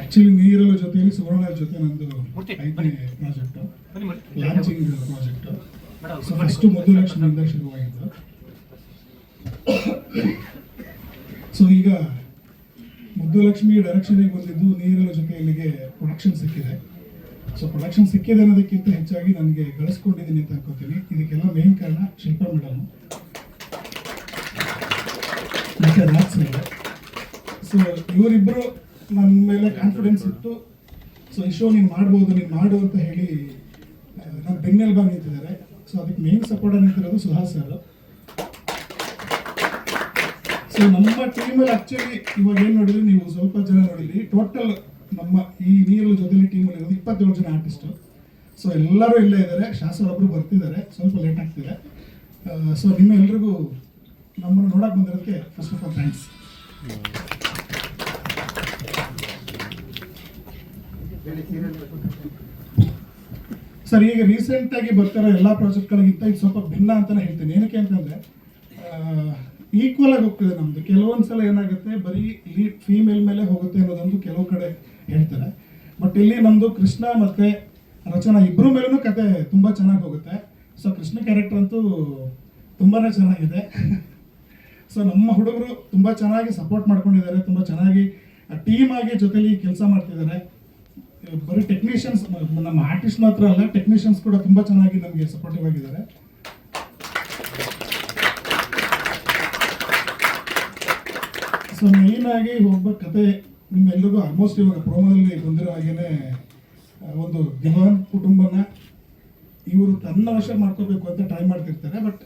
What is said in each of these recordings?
Actually ನೀರಲ ಜೊತೆಯಲ್ಲಿ ಸುವರ್ಣ ಜೊತೆ ನಂದು ಐದನೇ project launching project so first ಮೊದಲು ಲಕ್ಷದಿಂದ ಶುರುವಾಗಿದ್ದು. ಸೊ ಈಗ ಮುದ್ದುಲಕ್ಷ್ಮಿ ಡೈರೆಕ್ಷನ್ಗೆ ಬಂದಿದ್ದು ನೀರಲ ಜೊತೆ ಇಲ್ಲಿಗೆ ಪ್ರೊಡಕ್ಷನ್ ಸಿಕ್ಕಿದೆ. ಸೊ ಪ್ರೊಡಕ್ಷನ್ ಸಿಕ್ಕಿದೆ ಅನ್ನೋದಕ್ಕಿಂತ ಹೆಚ್ಚಾಗಿ ನನಗೆ ಗಳಿಸ್ಕೊಂಡಿದ್ದೀನಿ ಅಂತ ಅನ್ಕೋತೀನಿ. ಇದಕ್ಕೆಲ್ಲ ಮೇನ್ ಕಾರಣ ಶಿಲ್ಪ ಮೇಡಮ್ ಸೊ ಇವರಿಬ್ಬರು ನನ್ನ ಮೇಲೆ ಕಾನ್ಫಿಡೆನ್ಸ್ ಇತ್ತು ಸೊ ಈ ಶೋ ನೀನು ಮಾಡ್ಬೋದು, ನೀನು ಮಾಡು ಅಂತ ಹೇಳಿ ನನ್ನ ಬೆನ್ನೆಲುಬಾಗಿ ನಿಂತಿದ್ದಾರೆ. ಸೊ ಅದಕ್ಕೆ ಮೇನ್ ಸಪೋರ್ಟ್ ನಿಂತಿರೋದು ಸುಹಾಸ್ ಸರ್ ಸೊ ನಮ್ಮ ಟೀಮಲ್ಲಿ ಆ್ಯಕ್ಚುಲಿ ಇವಾಗ ಏನು ನೋಡಿದ್ರಿ, ನೀವು ಸ್ವಲ್ಪ ಜನ ನೋಡಿದ್ರಿ ಟೋಟಲ್ ನಮ್ಮ ಈ ನೀರು ಜೊತೆಲಿ ಟೀಮಲ್ಲಿ ಇರೋದು ಇಪ್ಪತ್ತೇಳು ಜನ ಆರ್ಟಿಸ್ಟು ಸೊ ಎಲ್ಲರೂ ಇಲ್ಲೇ ಇದ್ದಾರೆ. ಶಾಸಕರೊಬ್ಬರು ಬರ್ತಿದ್ದಾರೆ. ಸ್ವಲ್ಪ ಲೇಟ್ ಆಗ್ತಿದೆ. ಸೊ ನಿಮ್ಮ ಎಲ್ರಿಗೂ ನಮ್ಮನ್ನು ನೋಡಕ್ಕೆ ಬಂದಿರೋದಕ್ಕೆ first of all thanks sir, ಈಗ ರೀಸೆಂಟ್ ಆಗಿ ಬರ್ತಿರೋ ಎಲ್ಲ ಪ್ರಾಜೆಕ್ಟ್ಗಳಿಗಿಂತ ಇದು ಸ್ವಲ್ಪ ಭಿನ್ನ ಅಂತಲೇ ಹೇಳ್ತೀನಿ. ಏನಕ್ಕೆ ಅಂತಂದ್ರೆ ಈಕ್ವಲ್ ಆಗಿ ಹೋಗ್ತಿದೆ ನಮ್ಮದು ಕೆಲವೊಂದು ಸಲ ಏನಾಗುತ್ತೆ, ಬರೀ ಲೀಡ್ ಫೀಮೇಲ್ ಮೇಲೆ ಹೋಗುತ್ತೆ ಅನ್ನೋದೊಂದು ಕೆಲವು ಕಡೆ ಹೇಳ್ತಾರೆ. ಬಟ್ ಇಲ್ಲಿ ನಮ್ಮದು ಕೃಷ್ಣ ಮತ್ತೆ ರಚನಾ ಇಬ್ಬರ ಮೇಲೂ ಕತೆ ತುಂಬಾ ಚೆನ್ನಾಗಿ ಹೋಗುತ್ತೆ. ಸೊ ಕೃಷ್ಣ ಕ್ಯಾರೆಕ್ಟರ್ ಅಂತೂ ತುಂಬಾನೇ ಚೆನ್ನಾಗಿದೆ. ಸೊ ನಮ್ಮ ಹುಡುಗರು ತುಂಬಾ ಚೆನ್ನಾಗಿ ಸಪೋರ್ಟ್ ಮಾಡ್ಕೊಂಡಿದ್ದಾರೆ, ತುಂಬಾ ಚೆನ್ನಾಗಿ ಟೀಮ್ ಆಗಿ ಜೊತೆಲಿ ಕೆಲಸ ಮಾಡ್ತಿದ್ದಾರೆ. ಬರೀ ಟೆಕ್ನಿಷಿಯನ್ಸ್ ನಮ್ಮ ಆರ್ಟಿಸ್ಟ್ ಮಾತ್ರ ಅಲ್ಲ ಟೆಕ್ನಿಷಿಯನ್ಸ್ ಕೂಡ ತುಂಬಾ ಚೆನ್ನಾಗಿ ನಮಗೆ ಸಪೋರ್ಟಿವ್ ಆಗಿದ್ದಾರೆ. ಸೊ ಮೇನ್ ಆಗಿ ಒಬ್ಬ ಕತೆ ನಿಮ್ಮೆಲ್ರಿಗೂ ಆಲ್ಮೋಸ್ಟ್ ಇವಾಗ ಪ್ರೋಮೋದಲ್ಲಿ ಬಂದಿರೋ ಹಾಗೇನೆ ಒಂದು ದಿವಾನ್ ಕುಟುಂಬನ ಇವರು ತನ್ನ ವಶ ಮಾಡ್ಕೋಬೇಕು ಅಂತ ಟ್ರೈ ಮಾಡ್ತಿರ್ತಾರೆ ಬಟ್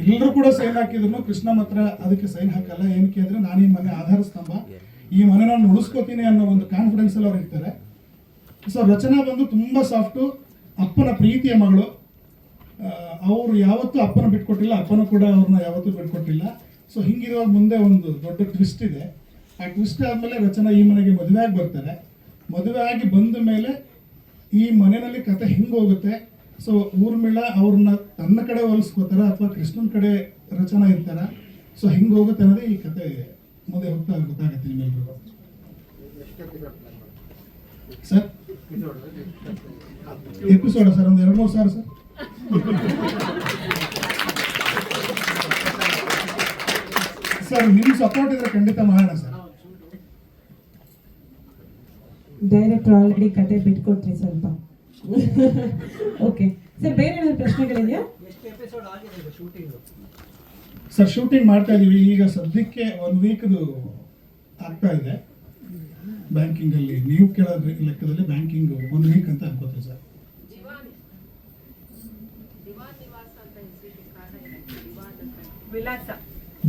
ಎಲ್ಲರೂ ಕೂಡ ಸೈನ್ ಹಾಕಿದ್ರು, ಕೃಷ್ಣ ಮಾತ್ರ ಅದಕ್ಕೆ ಸೈನ್ ಹಾಕಲ್ಲ, ಏನಕ್ಕೆ ಅಂದರೆ ನಾನು ಈ ಮನೆ ಆಧಾರ ಸ್ತಂಭ, ಈ ಮನೆ ನಾನು ಉಳಿಸ್ಕೋತೀನಿ ಅನ್ನೋ ಒಂದು ಕಾನ್ಫಿಡೆನ್ಸ್ ಅಲ್ಲಿ ಅವ್ರು ಇರ್ತಾರೆ. ಸೊ ರಚನಾ ಬಂದು ತುಂಬಾ ಸಾಫ್ಟು ಅಪ್ಪನ ಪ್ರೀತಿಯ ಮಗಳು. ಅವರು ಯಾವತ್ತೂ ಅಪ್ಪನ ಬಿಟ್ಕೊಟ್ಟಿಲ್ಲ, ಅಪ್ಪನ ಕೂಡ ಅವ್ರನ್ನ ಯಾವತ್ತೂ ಬಿಟ್ಕೊಟ್ಟಿಲ್ಲ. ಸೊ ಹಿಂಗಿರುವಾಗ ಮುಂದೆ ಒಂದು ದೊಡ್ಡ ಟ್ವಿಸ್ಟ್ ಇದೆ. ಆ ಟ್ವಿಸ್ಟ್ ಆದಮೇಲೆ ರಚನಾ ಈ ಮನೆಗೆ ಮದುವೆ ಆಗಿ ಬರ್ತಾರೆ. ಮದುವೆ ಆಗಿ ಬಂದ ಮೇಲೆ ಈ ಮನೆಯಲ್ಲಿ ಕತೆ ಹಿಂಗೆ ಹೋಗುತ್ತೆ? ಸೊ ಊರ್ಮಿಳ ಅವ್ರನ್ನ ತನ್ನ ಕಡೆ ಹೋಲಿಸ್ಕೋತಾರ ಅಥವಾ ಕೃಷ್ಣನ ಕಡೆ ರಚನಾ ಇರ್ತಾರ? ಸೊ ಹಿಂಗೆ ಹೋಗುತ್ತೆ ಅನ್ನೋದೇ ಈ ಕತೆ ಮುಂದೆ ಹೋಗ್ತಾ ಗೊತ್ತಾಗುತ್ತೆ ನಿಮ್ಮೆಲ್ರಿಗೂ. ಸರ್? ಎಪಿಸೋಡ ಸರ್, ಒಂದು ಎರಡು ಮೂರು ಸಾವಿರ ಸರ್. ಸರ್ ನಿಮ್ಮ ಸಪೋರ್ಟ್ ಇದ್ರೆ ಖಂಡಿತ ಮಾಡೋಣ ಸರ್. ಡೈರೆಕ್ಟರ್ ಆಲ್ರೆಡಿ ಕತೆ ಬಿಟ್ಕೊಟ್ರಿ ಸ್ವಲ್ಪ. ಓಕೆ ಸರ್ ಬೇರೆ ಏನಾದ್ರು ಪ್ರಶ್ನೆಗಳಿದೆಯಾ? ಸರ್ ಶೂಟಿಂಗ್ ಮಾಡ್ತಾ ಇದೀವಿ. ಈಗ ಸದ್ಯಕ್ಕೆ ಒನ್ ವೀಕ್ದು ಆಗ್ತಾ ಇದೆ. ಬ್ಯಾಂಕಿಂಗ್ ಅಲ್ಲಿ. ನೀವು ಕೇಳೋದ್ರ ಲೆಕ್ಕದಲ್ಲಿ ಬ್ಯಾಂಕಿಂಗ್ ಒಂದು ವೀಕ್ ಅಂತ ಅನ್ಕೋತೀವಿ ಸರ್.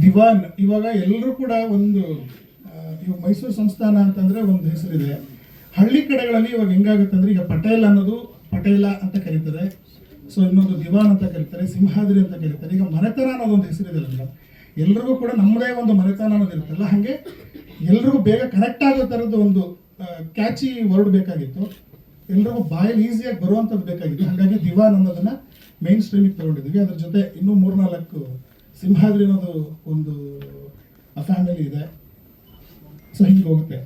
ದಿವಾನ್ ಇವಾಗ ಎಲ್ಲರೂ ಕೂಡ ಒಂದು ಇವಾಗ ಮೈಸೂರು ಸಂಸ್ಥಾನ ಅಂತಂದ್ರೆ ಒಂದು ಹೆಸರಿದೆ. ಹಳ್ಳಿ ಕಡೆಗಳಲ್ಲಿ ಇವಾಗ ಹೆಂಗಾಗುತ್ತೆ ಅಂದ್ರೆ ಈಗ ಪಟೇಲ್ ಅನ್ನೋದು ಪಟೇಲ ಅಂತ ಕರೀತಾರೆ. ಸೊ ಇನ್ನೊಂದು ದಿವಾನ್ ಅಂತ ಕರೀತಾರೆ, ಸಿಂಹಾದ್ರಿ ಅಂತ ಕರೀತಾರೆ. ಈಗ ಮನೆತನ ಅನ್ನೋದೊಂದು ಹೆಸರಿದೆ ಮೇಡಮ್ ಎಲ್ರಿಗೂ ಕೂಡ ನಮ್ಮದೇ ಒಂದು ಮನೆತನ ಅನ್ನೋದು ಇರುತ್ತಲ್ಲ ಹಾಗೆ ಎಲ್ರಿಗೂ ಬೇಗ ಕನೆಕ್ಟ್ ಆಗೋ ಥರದ್ದು ಒಂದು ಕ್ಯಾಚಿ ವರ್ಡ್ ಬೇಕಾಗಿತ್ತು. ಎಲ್ರಿಗೂ ಬಾಯಲ್ಲಿ ಈಸಿಯಾಗಿ ಬರುವಂಥದ್ದು ಬೇಕಾಗಿತ್ತು. ಹಾಗಾಗಿ ದಿವಾನ್ ಅನ್ನೋದನ್ನ ಮೇನ್ ಸ್ಟ್ರೀಮಿಗೆ ತಗೊಂಡಿದ್ವಿ ಅದ್ರ ಜೊತೆ ಇನ್ನೂ ಮೂರ್ನಾಲ್ಕು ಸಿಂಹಾದ್ರಿ ಅನ್ನೋದು ಒಂದು ಫ್ಯಾಮಿಲಿ ಇದೆ. ಸೊ ಹಿಂಗೆ ಹೋಗುತ್ತೆ.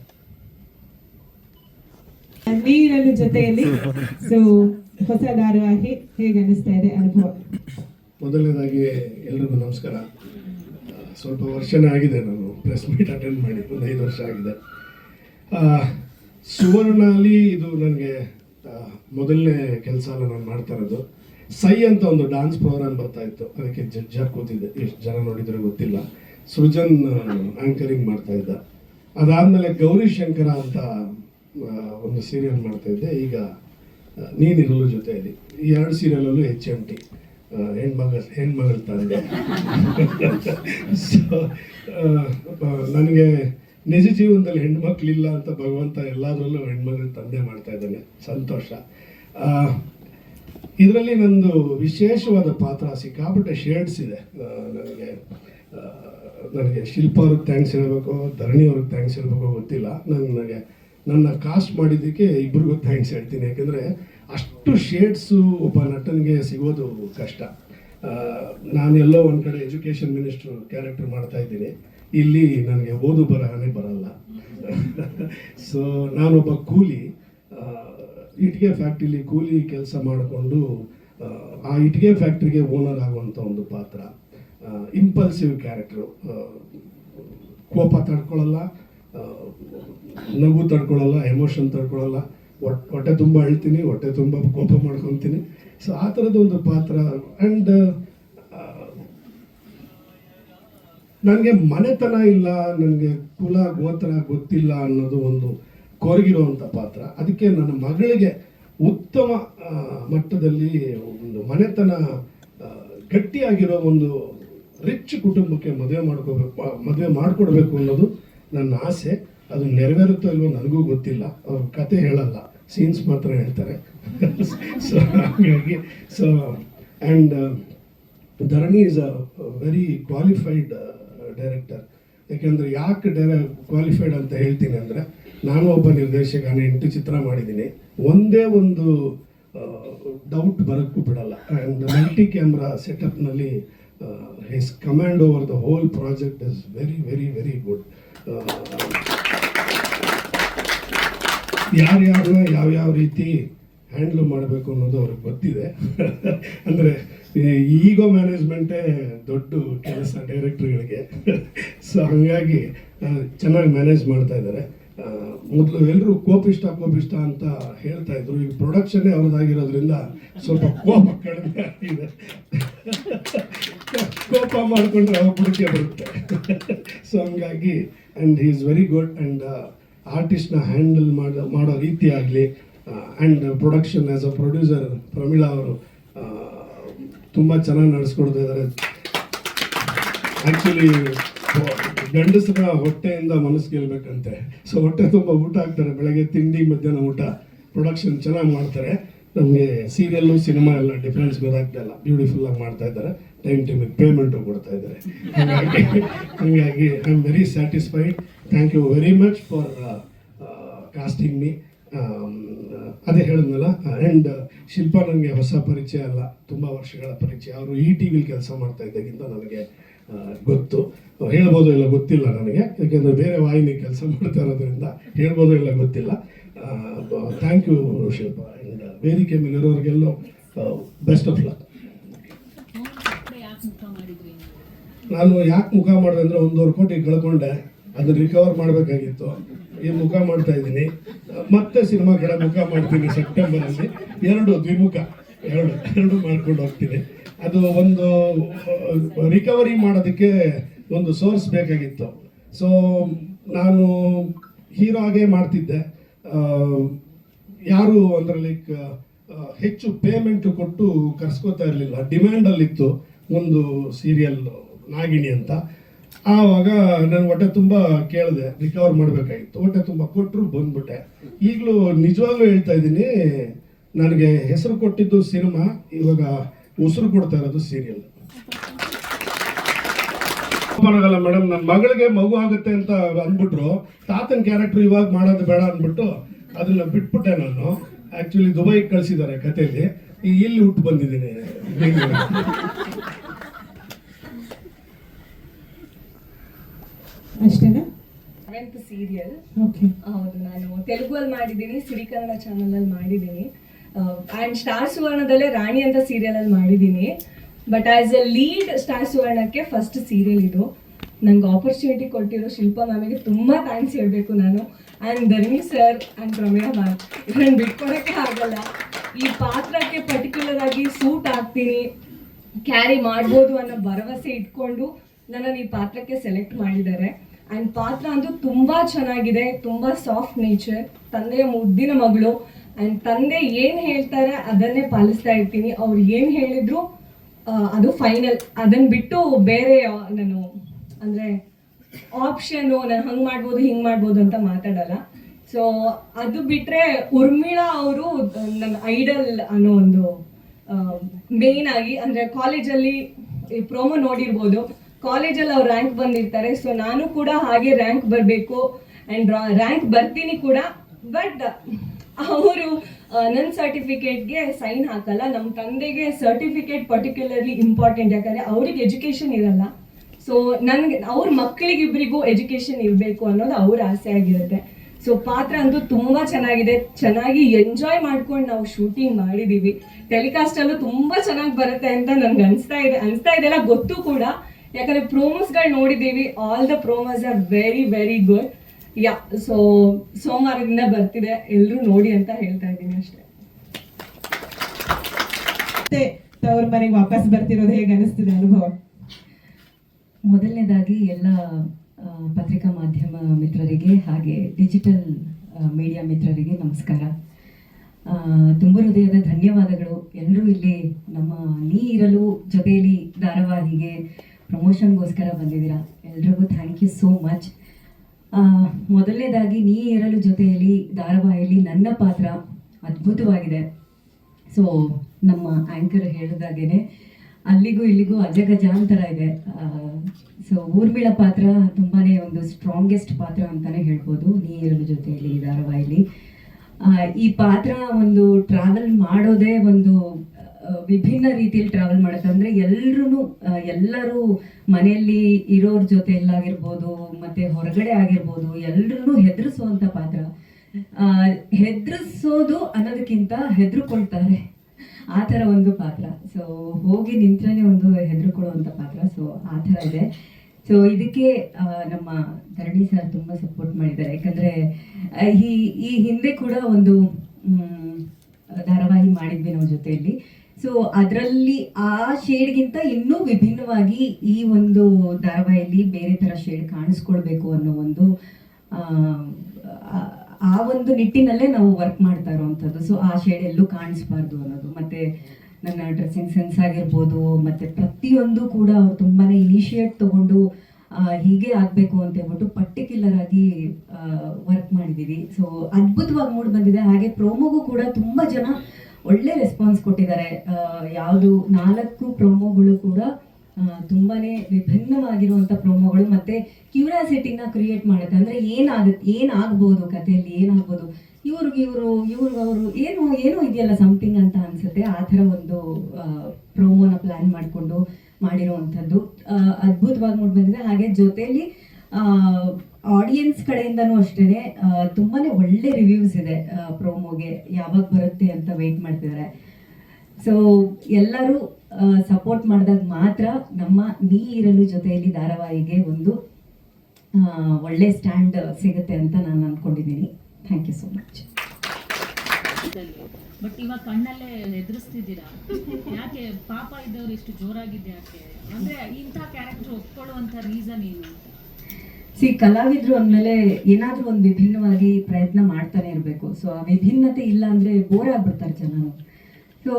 ನೀರನ್ನು ಜೊತೆಯಲ್ಲಿ. ಸೊ ಹೊಸ ಧಾರಾವಾಹಿ ಹೇಗೆ ಅನಿಸ್ತಾ ಇದೆ ಅನುಭವ? ಮೊದಲನೇದಾಗಿ ಎಲ್ರಿಗೂ ನಮಸ್ಕಾರ. ಸ್ವಲ್ಪ ವರ್ಷನೇ ಆಗಿದೆ ನಾನು ಪ್ರೆಸ್ ಮೀಟ್ ಅಟೆಂಡ್ ಮಾಡಿ ಒಂದು ಐದು ವರ್ಷ ಆಗಿದೆ. ಆ, ಸುವರ್ಣಲ್ಲಿ ಇದು ನನಗೆ ಮೊದಲನೇ ಕೆಲಸ ಎಲ್ಲ ನಾನು ಮಾಡ್ತಾ ಇರೋದು. ಸೈ ಅಂತ ಒಂದು ಡಾನ್ಸ್ ಪ್ರೋಗ್ರಾಮ್ ಬರ್ತಾ ಇತ್ತು. ಅದಕ್ಕೆ ಜಡ್ಜಾಗಿ ಕೂತಿದ್ದೆ. ಎಷ್ಟು ಜನ ನೋಡಿದ್ರೆ ಗೊತ್ತಿಲ್ಲ. ಸೃಜನ್ ಆಂಕರಿಂಗ್ ಮಾಡ್ತಾ ಇದ್ದ. ಅದಾದಮೇಲೆ ಗೌರಿ ಶಂಕರ ಅಂತ ಒಂದು ಸೀರಿಯಲ್ ಮಾಡ್ತಾ ಇದ್ದೆ. ಈಗ ನೀನಿರಲು ಜೊತೆಯಲ್ಲಿ ಈ ಎರಡು ಸೀರಿಯಲಲ್ಲೂ ಹೆಚ್ ಎಂ ಟಿ ಹೆಣ್ಮಗಳ ಹೆಣ್ಮಗಳ ತಂದೆ ಸೊ ನನಗೆ ನಿಜ ಜೀವನದಲ್ಲಿ ಹೆಣ್ಮಕ್ಳಿಲ್ಲ ಅಂತ ಭಗವಂತ ಎಲ್ಲದರಲ್ಲೂ ಹೆಣ್ಮಗಳ ತಂದೆ ಮಾಡ್ತಾ ಇದ್ದಾನೆ. ಸಂತೋಷ. ಇದರಲ್ಲಿ ನಂದು ವಿಶೇಷವಾದ ಪಾತ್ರ ಸಿಕ್ಕಾಪಟ್ಟೆ ಶೇಡ್ಸ್ ಇದೆ. ನನಗೆ ನನಗೆ ಶಿಲ್ಪ ಅವ್ರಿಗೆ ಥ್ಯಾಂಕ್ಸ್ ಹೇಳಬೇಕು ಧರಣಿ ಅವ್ರಿಗೆ ಥ್ಯಾಂಕ್ಸ್ ಹೇಳಬೇಕು ಗೊತ್ತಿಲ್ಲ. ನನಗೆ ನನ್ನ ಕಾಸ್ಟ್ ಮಾಡಿದ್ದಕ್ಕೆ ಇಬ್ಬರಿಗೂ ಥ್ಯಾಂಕ್ಸ್ ಹೇಳ್ತೀನಿ. ಯಾಕೆಂದರೆ ಅಷ್ಟು ಶೇಡ್ಸು ಒಬ್ಬ ನಟನಿಗೆ ಸಿಗೋದು ಕಷ್ಟ. ನಾನು ನಾನೆಲ್ಲೋ ಒಂದು ಕಡೆ ಎಜುಕೇಷನ್ ಮಿನಿಸ್ಟ್ರು ಕ್ಯಾರೆಕ್ಟರ್ ಮಾಡ್ತಾ ಇದ್ದೀನಿ. ಇಲ್ಲಿ ನನಗೆ ಓದು ಬರಹನೇ ಬರಲ್ಲ. ಸೊ ನಾನೊಬ್ಬ ಕೂಲಿ ಇಟ್ಟಿಗೆ ಫ್ಯಾಕ್ಟ್ರಿಲಿ ಕೂಲಿ ಕೆಲಸ ಮಾಡಿಕೊಂಡು, ಆ ಇಟ್ಟಿಗೆ ಫ್ಯಾಕ್ಟ್ರಿಗೆ ಓನರ್ ಆಗುವಂಥ ಒಂದು ಪಾತ್ರ. ಇಂಪಲ್ಸಿವ್ ಕ್ಯಾರೆಕ್ಟ್ರು ಕೋಪ ತಡ್ಕೊಳ್ಳಲ್ಲ ನಗು ತಡ್ಕೊಳ್ಳಲ್ಲ ಎಮೋಷನ್ ತಡ್ಕೊಳ್ಳಲ್ಲ. ಹೊಟ್ಟೆ ತುಂಬ ಅಳ್ತೀನಿ, ಹೊಟ್ಟೆ ತುಂಬ ಕೋಪ ಮಾಡ್ಕೊತೀನಿ. ಸೊ ಆ ಥರದೊಂದು ಪಾತ್ರ. ಆ್ಯಂಡ್ ನನಗೆ ಮನೆತನ ಇಲ್ಲ, ನನಗೆ ಕುಲ, ಗೋತ್ರ ಗೊತ್ತಿಲ್ಲ ಅನ್ನೋದು ಒಂದು ಕೊರಗಿರುವಂಥ ಪಾತ್ರ. ಅದಕ್ಕೆ ನನ್ನ ಮಗಳಿಗೆ ಉತ್ತಮ ಮಟ್ಟದಲ್ಲಿ ಒಂದು ಮನೆತನ ಗಟ್ಟಿಯಾಗಿರೋ ಒಂದು ರಿಚ್ ಕುಟುಂಬಕ್ಕೆ ಮದುವೆ ಮಾಡ್ಕೋಬೇಕು, ಮದುವೆ ಮಾಡಿಕೊಡ್ಬೇಕು ಅನ್ನೋದು ನನ್ನ ಆಸೆ. ಅದು ನೆರವೇರುತ್ತೋ ಇಲ್ವೋ ನನಗೂ ಗೊತ್ತಿಲ್ಲ. ಅವ್ರ ಕತೆ ಹೇಳಲ್ಲ. ಸೀನ್ಸ್ ಮಾತ್ರ ಹೇಳ್ತಾರೆ. ಸೊ ಹಾಗಾಗಿ so and Dharani is a very qualified director ಯಾಕೆಂದರೆ ಯಾಕೆ ಡೈರೆ ಕ್ವಾಲಿಫೈಡ್ ಅಂತ ಹೇಳ್ತೀನಿ ಅಂದರೆ, ನಾನು ಒಬ್ಬ ನಿರ್ದೇಶಕ ನಾನು ಎಂಟು ಚಿತ್ರ ಮಾಡಿದ್ದೀನಿ. ಒಂದೇ ಒಂದು ಡೌಟ್ ಬರೋಕ್ಕೂ ಬಿಡಲ್ಲ. And multi camera ಸೆಟಪ್ನಲ್ಲಿ his command over the whole project is very very very good ಯಾರ್ಯಾರನ್ನ ಯಾವ್ಯಾವ ರೀತಿ ಹ್ಯಾಂಡ್ಲ್ ಮಾಡಬೇಕು ಅನ್ನೋದು ಅವ್ರಿಗೆ ಗೊತ್ತಿದೆ. ಅಂದರೆ ಈಗೋ ಮ್ಯಾನೇಜ್ಮೆಂಟೇ ದೊಡ್ಡ ಕೆಲಸ ಡೈರೆಕ್ಟ್ರುಗಳಿಗೆ. ಸೊ, ಹಾಗಾಗಿ ಚೆನ್ನಾಗಿ ಮ್ಯಾನೇಜ್ ಮಾಡ್ತಾ ಇದ್ದಾರೆ. ಮೊದಲು ಎಲ್ಲರೂ ಕೋಪಿಷ್ಟ ಕೋಪಿಷ್ಟ ಅಂತ ಹೇಳ್ತಾ ಇದ್ರು. ಈಗ ಪ್ರೊಡಕ್ಷನ್ನೇ ಅವ್ರದ್ದಾಗಿರೋದ್ರಿಂದ ಸ್ವಲ್ಪ ಕೋಪ ಕಡಿಮೆ ಆಗಿದೆ. ಕೋಪ ಮಾಡಿಕೊಂಡ್ರೆ ಅವ್ರ ಬರುತ್ತೆ. ಸೊ, ಹಂಗಾಗಿ and is very good and ಆರ್ಟಿಸ್ಟ್ನ handle ಮಾಡೋ ಮಾಡೋ ರೀತಿ ಆಗಲಿ and production as a producer Pramila ಅವರು ತುಂಬ ಚೆನ್ನಾಗಿ ನಡೆಸ್ಕೊಡ್ತಾ ಇದ್ದಾರೆ ಆ್ಯಕ್ಚುಲಿ ಗಂಡಸರ ಹೊಟ್ಟೆಯಿಂದ ಮನಸ್ಸು ಗೆಲ್ಬೇಕಂತೆ ಸೊ ಹೊಟ್ಟೆ ತುಂಬ ಊಟ ಹಾಕ್ತಾರೆ. ಬೆಳಗ್ಗೆ ತಿಂಡಿ, ಮಧ್ಯಾಹ್ನ ಊಟ ಪ್ರೊಡಕ್ಷನ್ ಚೆನ್ನಾಗಿ ಮಾಡ್ತಾರೆ. ನಮಗೆ ಸೀರಿಯಲ್ಲು ಸಿನಿಮಾ ಎಲ್ಲ ಡಿಫ್ರೆನ್ಸ್ ಗೊತ್ತಾಗ್ತಾ ಇಲ್ಲ. ಬ್ಯೂಟಿಫುಲ್ಲಾಗಿ ಮಾಡ್ತಾ ಇದ್ದಾರೆ ಟೈಮ್ ಟೈಮಿಗೆ ಪೇಮೆಂಟು ಕೊಡ್ತಾ ಇದ್ದಾರೆ ಹಾಗಾಗಿ ಹಾಗಾಗಿ I am very satisfied thank you very much for casting me ಅದೇ ಹೇಳಿದ್ನಲ್ಲ ಆ್ಯಂಡ್ ಶಿಲ್ಪ ನನಗೆ ಹೊಸ ಪರಿಚಯ ಅಲ್ಲ ತುಂಬ ವರ್ಷಗಳ ಪರಿಚಯ. ಅವರು ಈ ಟಿ ವಿಲಿ ಕೆಲಸ ಮಾಡ್ತಾ ಇದ್ದಾಗಿಂತ ನನಗೆ ಗೊತ್ತು. ಹೇಳ್ಬೋದು ಇಲ್ಲ ಗೊತ್ತಿಲ್ಲ ನನಗೆ ಯಾಕೆಂದರೆ ಬೇರೆ ವಾಹಿನಿ ಕೆಲಸ ಮಾಡ್ತಾ ಇರೋದ್ರಿಂದ ಹೇಳ್ಬೋದು ಇಲ್ಲ ಗೊತ್ತಿಲ್ಲ. ಥ್ಯಾಂಕ್ ಯು ಶಿಲ್ಪ ಆ್ಯಂಡ್ ವೇದಿಕೆ ಮೇಲಿರೋರಿಗೆಲ್ಲೋ ಬೆಸ್ಟ್ ಆಫ್ ಲಕ್ ನಾನು ಯಾಕೆ ಮುಖ ಮಾಡಿದೆ ಅಂದರೆ ಒಂದೂವರೆ ಕೋಟಿ ಕಳ್ಕೊಂಡೆ. ಅದನ್ನ ರಿಕವರ್ ಮಾಡಬೇಕಾಗಿತ್ತು. ಈ ಮುಖ ಮಾಡ್ತಾ ಇದ್ದೀನಿ. ಮತ್ತೆ ಸಿನಿಮಾ ಕಡೆ ಮುಖ ಮಾಡ್ತೀನಿ ಸೆಪ್ಟೆಂಬರಲ್ಲಿ ಎರಡು ದ್ವಿಮುಖ. ಎರಡು ಎರಡು ಮಾಡ್ಕೊಂಡು ಹೋಗ್ತೀನಿ. ಅದು ಒಂದು ರಿಕವರಿ ಮಾಡೋದಕ್ಕೆ ಒಂದು ಸೋರ್ಸ್ ಬೇಕಾಗಿತ್ತು. ಸೊ ನಾನು ಹೀರೋ ಆಗೇ ಮಾಡ್ತಿದ್ದೆ. ಯಾರು ಅಂದ್ರೆ ಲೈಕ್ ಹೆಚ್ಚು ಪೇಮೆಂಟ್ ಕೊಟ್ಟು ಕರ್ಸ್ಕೋತಾ ಇರಲಿಲ್ಲ. ಡಿಮ್ಯಾಂಡಲ್ಲಿತ್ತು ಒಂದು ಸೀರಿಯಲ್ ನಾಗಿಣಿ ಅಂತ. ಆವಾಗ ನಾನು ಹೊಟ್ಟೆ ತುಂಬ ಕೇಳಿದೆ ರಿಕವರ್ ಮಾಡಬೇಕಾಗಿತ್ತು. ಹೊಟ್ಟೆ ತುಂಬ ಕೊಟ್ಟರು ಬಂದ್ಬಿಟ್ಟೆ. ಈಗಲೂ ನಿಜವಾಗ್ಲೂ ಹೇಳ್ತಾ ಇದ್ದೀನಿ, ನನಗೆ ಹೆಸರು ಕೊಟ್ಟಿದ್ದು ಸಿನಿಮಾ, ಇವಾಗ ಉಸಿರು ಕೊಡ್ತಾ ಇರೋದು ಸೀರಿಯಲ್ ಬರೋಲ್ಲ ಮೇಡಮ್ ನನ್ನ ಮಗಳಿಗೆ ಮಗು ಆಗುತ್ತೆ ಅಂತ ಅಂದ್ಬಿಟ್ರು. ತಾತನ ಕ್ಯಾರೆಕ್ಟರ್ ಇವಾಗ ಮಾಡೋದು ಬೇಡ ಅಂದ್ಬಿಟ್ಟು ಅದನ್ನ ಬಿಟ್ಬಿಟ್ಟೆ ನಾನು. ಆಕ್ಚುಲಿ ದುಬೈಗೆ ಕಳಿಸಿದ್ದಾರೆ ಕಥೆಯಲ್ಲಿ. ಇಲ್ಲಿ ಹುಟ್ಟು ಬಂದಿದ್ದೀನಿ. ಅಷ್ಟೇನಾ? ಸೆವೆಂತ್ ಸೀರಿಯಲ್ ಓಕೆ ಹೌದು ನಾನು ತೆಲುಗಲ್ಲಿ ಮಾಡಿದ್ದೀನಿ ಸಿರಿ ಕನ್ನಡ ಚಾನಲ್ ಅಲ್ಲಿ ಮಾಡಿದ್ದೀನಿ ಆ್ಯಂಡ್ ಸ್ಟಾರ್ ಸುವರ್ಣದಲ್ಲೇ ರಾಣಿ ಅಂತ ಸೀರಿಯಲ್ ಅಲ್ಲಿ ಮಾಡಿದ್ದೀನಿ. But as a lead star ಸುವರ್ಣಕ್ಕೆ first serial ಇದು. ನಂಗೆ ಆಪರ್ಚುನಿಟಿ ಕೊಟ್ಟಿರೋ ಶಿಲ್ಪ ಮ್ಯಾಮಿಗೆ ತುಂಬ ಥ್ಯಾಂಕ್ಸ್ ಹೇಳಬೇಕು ನಾನು. And Dharmi sir and Pramila ma'am ಇದನ್ನು ಬಿಟ್ಕೊಡೋಕ್ಕೆ ಆಗಲ್ಲ. ಈ ಪಾತ್ರಕ್ಕೆ ಪರ್ಟಿಕ್ಯುಲರ್ ಆಗಿ ಸೂಟ್ ಆಗ್ತೀನಿ ಕ್ಯಾರಿ ಮಾಡ್ಬೋದು ಅನ್ನೋ ಭರವಸೆ ಇಟ್ಕೊಂಡು ನನ್ನನ್ನು ಈ ಪಾತ್ರಕ್ಕೆ ಸೆಲೆಕ್ಟ್ ಮಾಡಿದ್ದಾರೆ. ಆ್ಯಂಡ್ ಪಾತ್ರ ಅಂತೂ ತುಂಬ ಚೆನ್ನಾಗಿದೆ, ತುಂಬ ಸಾಫ್ಟ್ ನೇಚರ್ ತಂದೆಯ ಮುದ್ದಿನ ಮಗಳು. ಆ್ಯಂಡ್ ತಂದೆ ಏನು ಹೇಳ್ತಾರೆ ಅದನ್ನೇ ಪಾಲಿಸ್ತಾ ಇರ್ತೀನಿ. ಅವ್ರು ಏನು ಹೇಳಿದ್ರು ಅದು ಫೈನಲ್ ಅದನ್ನು ಬಿಟ್ಟು ಬೇರೆ, ನಾನು, ಅಂದರೆ ಆಪ್ಷನು ನಾನು ಹಂಗೆ ಮಾಡ್ಬೋದು, ಹಿಂಗೆ ಮಾಡ್ಬೋದು ಅಂತ ಮಾತಾಡಲ್ಲ. ಸೊ ಅದು ಬಿಟ್ಟರೆ ಉರ್ಮಿಳಾ ಅವರು, ನನ್ನ ಐಡಲ್ ಅನ್ನೋ ಒಂದು ಮೇನ್ ಆಗಿ, ಅಂದರೆ ಕಾಲೇಜಲ್ಲಿ ಪ್ರೋಮೋ ನೋಡಿರ್ಬೋದು. ಕಾಲೇಜಲ್ಲಿ ಅವ್ರು ರ್ಯಾಂಕ್ ಬಂದಿರ್ತಾರೆ. ಸೊ ನಾನು ಕೂಡ ಹಾಗೆ ರ್ಯಾಂಕ್ ಬರಬೇಕು ಆ್ಯಂಡ್ ರ್ಯಾಂಕ್ ಬರ್ತೀನಿ ಕೂಡ ಬಟ್ ಅವರು ನನ್ನ ಸರ್ಟಿಫಿಕೇಟ್ಗೆ ಸೈನ್ ಹಾಕಲ್ಲ. ನಮ್ಮ ತಂದೆಗೆ ಸರ್ಟಿಫಿಕೇಟ್ ಪರ್ಟಿಕ್ಯುಲರ್ಲಿ ಇಂಪಾರ್ಟೆಂಟ್ ಯಾಕಂದರೆ ಅವ್ರಿಗೆ ಎಜುಕೇಷನ್ ಇರಲ್ಲ. ಸೊ ನನಗೆ, ಅವ್ರ ಮಕ್ಕಳಿಗಿಬ್ಬರಿಗೂ ಎಜುಕೇಷನ್ ಇರಬೇಕು ಅನ್ನೋದು ಅವ್ರ ಆಸೆ ಆಗಿರುತ್ತೆ. ಸೊ ಪಾತ್ರ ಅಂತೂ ತುಂಬ ಚೆನ್ನಾಗಿದೆ. ಚೆನ್ನಾಗಿ ಎಂಜಾಯ್ ಮಾಡ್ಕೊಂಡು ನಾವು ಶೂಟಿಂಗ್ ಮಾಡಿದ್ದೀವಿ ಟೆಲಿಕಾಸ್ಟಲ್ಲೂ ತುಂಬ ಚೆನ್ನಾಗಿ ಬರುತ್ತೆ ಅಂತ ನನಗೆ ಅನಿಸ್ತಾ ಇದೆ. ಅನಿಸ್ತಾ ಇದೆಲ್ಲ ಗೊತ್ತು ಕೂಡ. ಯಾಕಂದರೆ ಪ್ರೋಮೋಸ್ಗಳು ನೋಡಿದ್ದೀವಿ. All the promos are very very good yeah so ಸೋಮವಾರದಿಂದ ಬರ್ತಿದೆ. ಎಲ್ಲರೂ ನೋಡಿ ಅಂತ ಹೇಳ್ತಾ ಇದ್ದೀನಿ ಅಷ್ಟೇ. ಮತ್ತೆ ತವ್ರ ಮನೆಗೆ ವಾಪಸ್ ಬರ್ತಿರೋದು ಹೇಗೆ ಅನಿಸ್ತಿದೆ ಅನುಭವ? ಮೊದಲನೇದಾಗಿ ಎಲ್ಲ ಪತ್ರಿಕಾ ಮಾಧ್ಯಮ ಮಿತ್ರರಿಗೆ ಹಾಗೆ ಡಿಜಿಟಲ್ ಮೀಡಿಯಾ ಮಿತ್ರರಿಗೆ ನಮಸ್ಕಾರ. ತುಂಬ ಹೃದಯದ ಧನ್ಯವಾದಗಳು. ಎಲ್ಲರೂ ಇಲ್ಲಿ ನಮ್ಮ ನೀ ಇರಲು ಜೊತೆಯಲ್ಲಿ ಧಾರಾವಾಹಿಗೆ ಪ್ರಮೋಷನ್ಗೋಸ್ಕರ ಬಂದಿದ್ದೀರಾ? ಎಲ್ರಿಗೂ ಥ್ಯಾಂಕ್ ಯು ಸೋ ಮಚ್ ಮೊದಲನೇದಾಗಿ ನೀ ಇರಲು ಜೊತೆಯಲ್ಲಿ ಧಾರಾವಾಹಿಯಲ್ಲಿ ನನ್ನ ಪಾತ್ರ ಅದ್ಭುತವಾಗಿದೆ. ಸೊ ನಮ್ಮ ಆ್ಯಂಕರ್ ಹೇಳಿದಾಗೇನೆ, ಅಲ್ಲಿಗೂ ಇಲ್ಲಿಗೂ ಅಜಗಜಾಂತರ ಇದೆ. ಸೊ ಊರ್ಮಿಳ ಪಾತ್ರ ತುಂಬಾ ಒಂದು ಸ್ಟ್ರಾಂಗೆಸ್ಟ್ ಪಾತ್ರ ಅಂತಲೇ ಹೇಳ್ಬೋದು, ನೀ ಎರಲು ಜೊತೆಯಲ್ಲಿ ಈ ಧಾರಾವಾಹಿಲಿ ಈ ಪಾತ್ರ ಒಂದು ಟ್ರಾವೆಲ್ ಮಾಡೋದೇ ಒಂದು ವಿಭಿನ್ನ ರೀತಿಯಲ್ಲಿ ಟ್ರಾವೆಲ್ ಮಾಡುತ್ತೆ. ಅಂದ್ರೆ ಎಲ್ಲರೂ ಎಲ್ಲರೂ ಮನೆಯಲ್ಲಿ ಇರೋರ್ ಜೊತೆಯಲ್ಲಾಗಿರ್ಬೋದು ಮತ್ತೆ ಹೊರಗಡೆ ಆಗಿರ್ಬೋದು ಎಲ್ಲರನ್ನೂ ಹೆದರಿಸುವಂಥ ಪಾತ್ರ. ಹೆದರಿಸೋದು ಅನ್ನೋದಕ್ಕಿಂತ ಹೆದರ್ಕೊಳ್ತಾರೆ. ಆ ಥರ ಒಂದು ಪಾತ್ರ. ಸೊ ಹೋಗಿ ನಿಂತ್ರೇ ಒಂದು ಹೆದರ್ಕೊಳ್ಳುವಂಥ ಪಾತ್ರ. ಸೊ ಆ ಥರ ಇದೆ. ಸೊ ಇದಕ್ಕೆ ನಮ್ಮ ಧರಣಿ ಸರ್ ತುಂಬ ಸಪೋರ್ಟ್ ಮಾಡಿದ್ದಾರೆ. ಯಾಕಂದರೆ ಈ ಈ ಹಿಂದೆ ಕೂಡ ಒಂದು ಧಾರಾವಾಹಿ ಮಾಡಿದ್ವಿ ನಮ್ಮ ಜೊತೆಯಲ್ಲಿ. ಸೊ ಅದರಲ್ಲಿ ಆ ಶೇಡ್ಗಿಂತ ಇನ್ನೂ ವಿಭಿನ್ನವಾಗಿ ಈ ಒಂದು ಧಾರಾವಾಹಿಯಲ್ಲಿ ಬೇರೆ ಥರ ಶೇಡ್ ಕಾಣಿಸ್ಕೊಳ್ಬೇಕು ಅನ್ನೋ ಒಂದು ಆ, ಒಂದು ನಿಟ್ಟಿನಲ್ಲೇ ನಾವು ವರ್ಕ್ ಮಾಡ್ತಾ ಇರುವಂಥದ್ದು. ಸೊ ಆ ಶೇಡ್ ಎಲ್ಲೂ ಕಾಣಿಸ್ಬಾರ್ದು ಅನ್ನೋದು. ಮತ್ತೆ ನನ್ನ ಡ್ರೆಸ್ಸಿಂಗ್ ಸೆನ್ಸ್ ಆಗಿರ್ಬೋದು ಮತ್ತೆ ಪ್ರತಿಯೊಂದು ಕೂಡ ಅವ್ರು ತುಂಬಾನೇ ಇನಿಷಿಯೇಟ್ ತಗೊಂಡು ಹೀಗೆ ಆಗಬೇಕು ಅಂತ ಹೇಳ್ಬಿಟ್ಟು ಪರ್ಟಿಕ್ಯುಲರ್ ಆಗಿ ವರ್ಕ್ ಮಾಡಿದ್ದೀವಿ ಸೊ ಅದ್ಭುತವಾಗಿ ಮೂಡ್ ಬಂದಿದೆ. ಹಾಗೆ ಪ್ರೋಮೋಗೂ ಕೂಡ ತುಂಬ ಜನ ಒಳ್ಳೆ ರೆಸ್ಪಾನ್ಸ್ ಕೊಟ್ಟಿದ್ದಾರೆ. ಯಾವುದು ನಾಲ್ಕು ಪ್ರೊಮೋಗಳು ಕೂಡ ತುಂಬಾನೇ ವಿಭಿನ್ನವಾಗಿರುವಂತ ಪ್ರೋಮೋಗಳು ಮತ್ತೆ ಕ್ಯೂರಿಯಾಸಿಟಿನ ಕ್ರಿಯೇಟ್ ಮಾಡುತ್ತೆ. ಅಂದ್ರೆ ಏನಾಗುತ್ತೆ ಏನಾಗ್ಬೋದು ಕಥೆಯಲ್ಲಿ, ಏನಾಗ್ಬೋದು? ಇವ್ರಿಗೆ ಇವರು, ಇವ್ರಿಗೆ ಅವರು ಏನು, ಏನೋ ಇದೆಯಲ್ಲ ಸಮಥಿಂಗ್ ಅಂತ ಅನ್ಸುತ್ತೆ. ಆ ಥರ ಒಂದು ಪ್ರೋಮೋನ ಪ್ಲಾನ್ ಮಾಡಿಕೊಂಡು ಮಾಡಿರುವಂಥದ್ದು. ಅದ್ಭುತವಾಗಿ ಮೂಡ್ ಬಂದಿದೆ. ಹಾಗೆ ಜೊತೆಯಲ್ಲಿ ಆಡಿಯನ್ಸ್ ಕಡೆಯಿಂದನೂ ಅಷ್ಟೇ ತುಂಬಾ ಒಳ್ಳೆ ರಿವ್ಯೂಸ್ ಇದೆ ಪ್ರೋಮೋಗೆ ಯಾವಾಗ ಬರುತ್ತೆ ಅಂತ ವೆಯ್ಟ್ ಮಾಡ್ತಿದ್ದಾರೆ ಸೊ ಎಲ್ಲರೂ ಸಪೋರ್ಟ್ ಮಾಡಿದಾಗ ಮಾತ್ರ ನಮ್ಮ ನೀ ಇರಲು ಜೊತೆಯಲ್ಲಿ ಧಾರಾವಾಹಿಗೆ ಒಂದು ಒಳ್ಳೆ ಸ್ಟ್ಯಾಂಡ್ ಸಿಗುತ್ತೆ ಅಂತ ನಾನು ಅಂದ್ಕೊಂಡಿದ್ದೀನಿ thank you so much but ಇವಾಗ ಕಣ್ಣಲ್ಲೇ ಎದುರಿಸ್ತಿದ್ದೀರಾ? ಯಾಕೆ ಪಾಪ ಇದ್ದವ್ರು ಇಷ್ಟು ಜೋರಾಗಿದೆ ಯಾಕೆ ಅಂದ್ರೆ ಇಂಥ ಕ್ಯಾರೆಕ್ಟರ್ ಒಪ್ಕೊಳ್ಳುವಂತ ರೀಸನ್ ಏನು? ಸಿ ಕಲಾವಿದ್ರು ಅಂದಮೇಲೆ ಏನಾದರೂ ಒಂದು ವಿಭಿನ್ನವಾಗಿ ಪ್ರಯತ್ನ ಮಾಡ್ತಾನೆ ಇರಬೇಕು. ಸೊ ಆ ವಿಭಿನ್ನತೆ ಇಲ್ಲ ಅಂದರೆ ಬೋರ್ ಆಗ್ಬಿಡ್ತಾರೆ ಜನರು. ಸೊ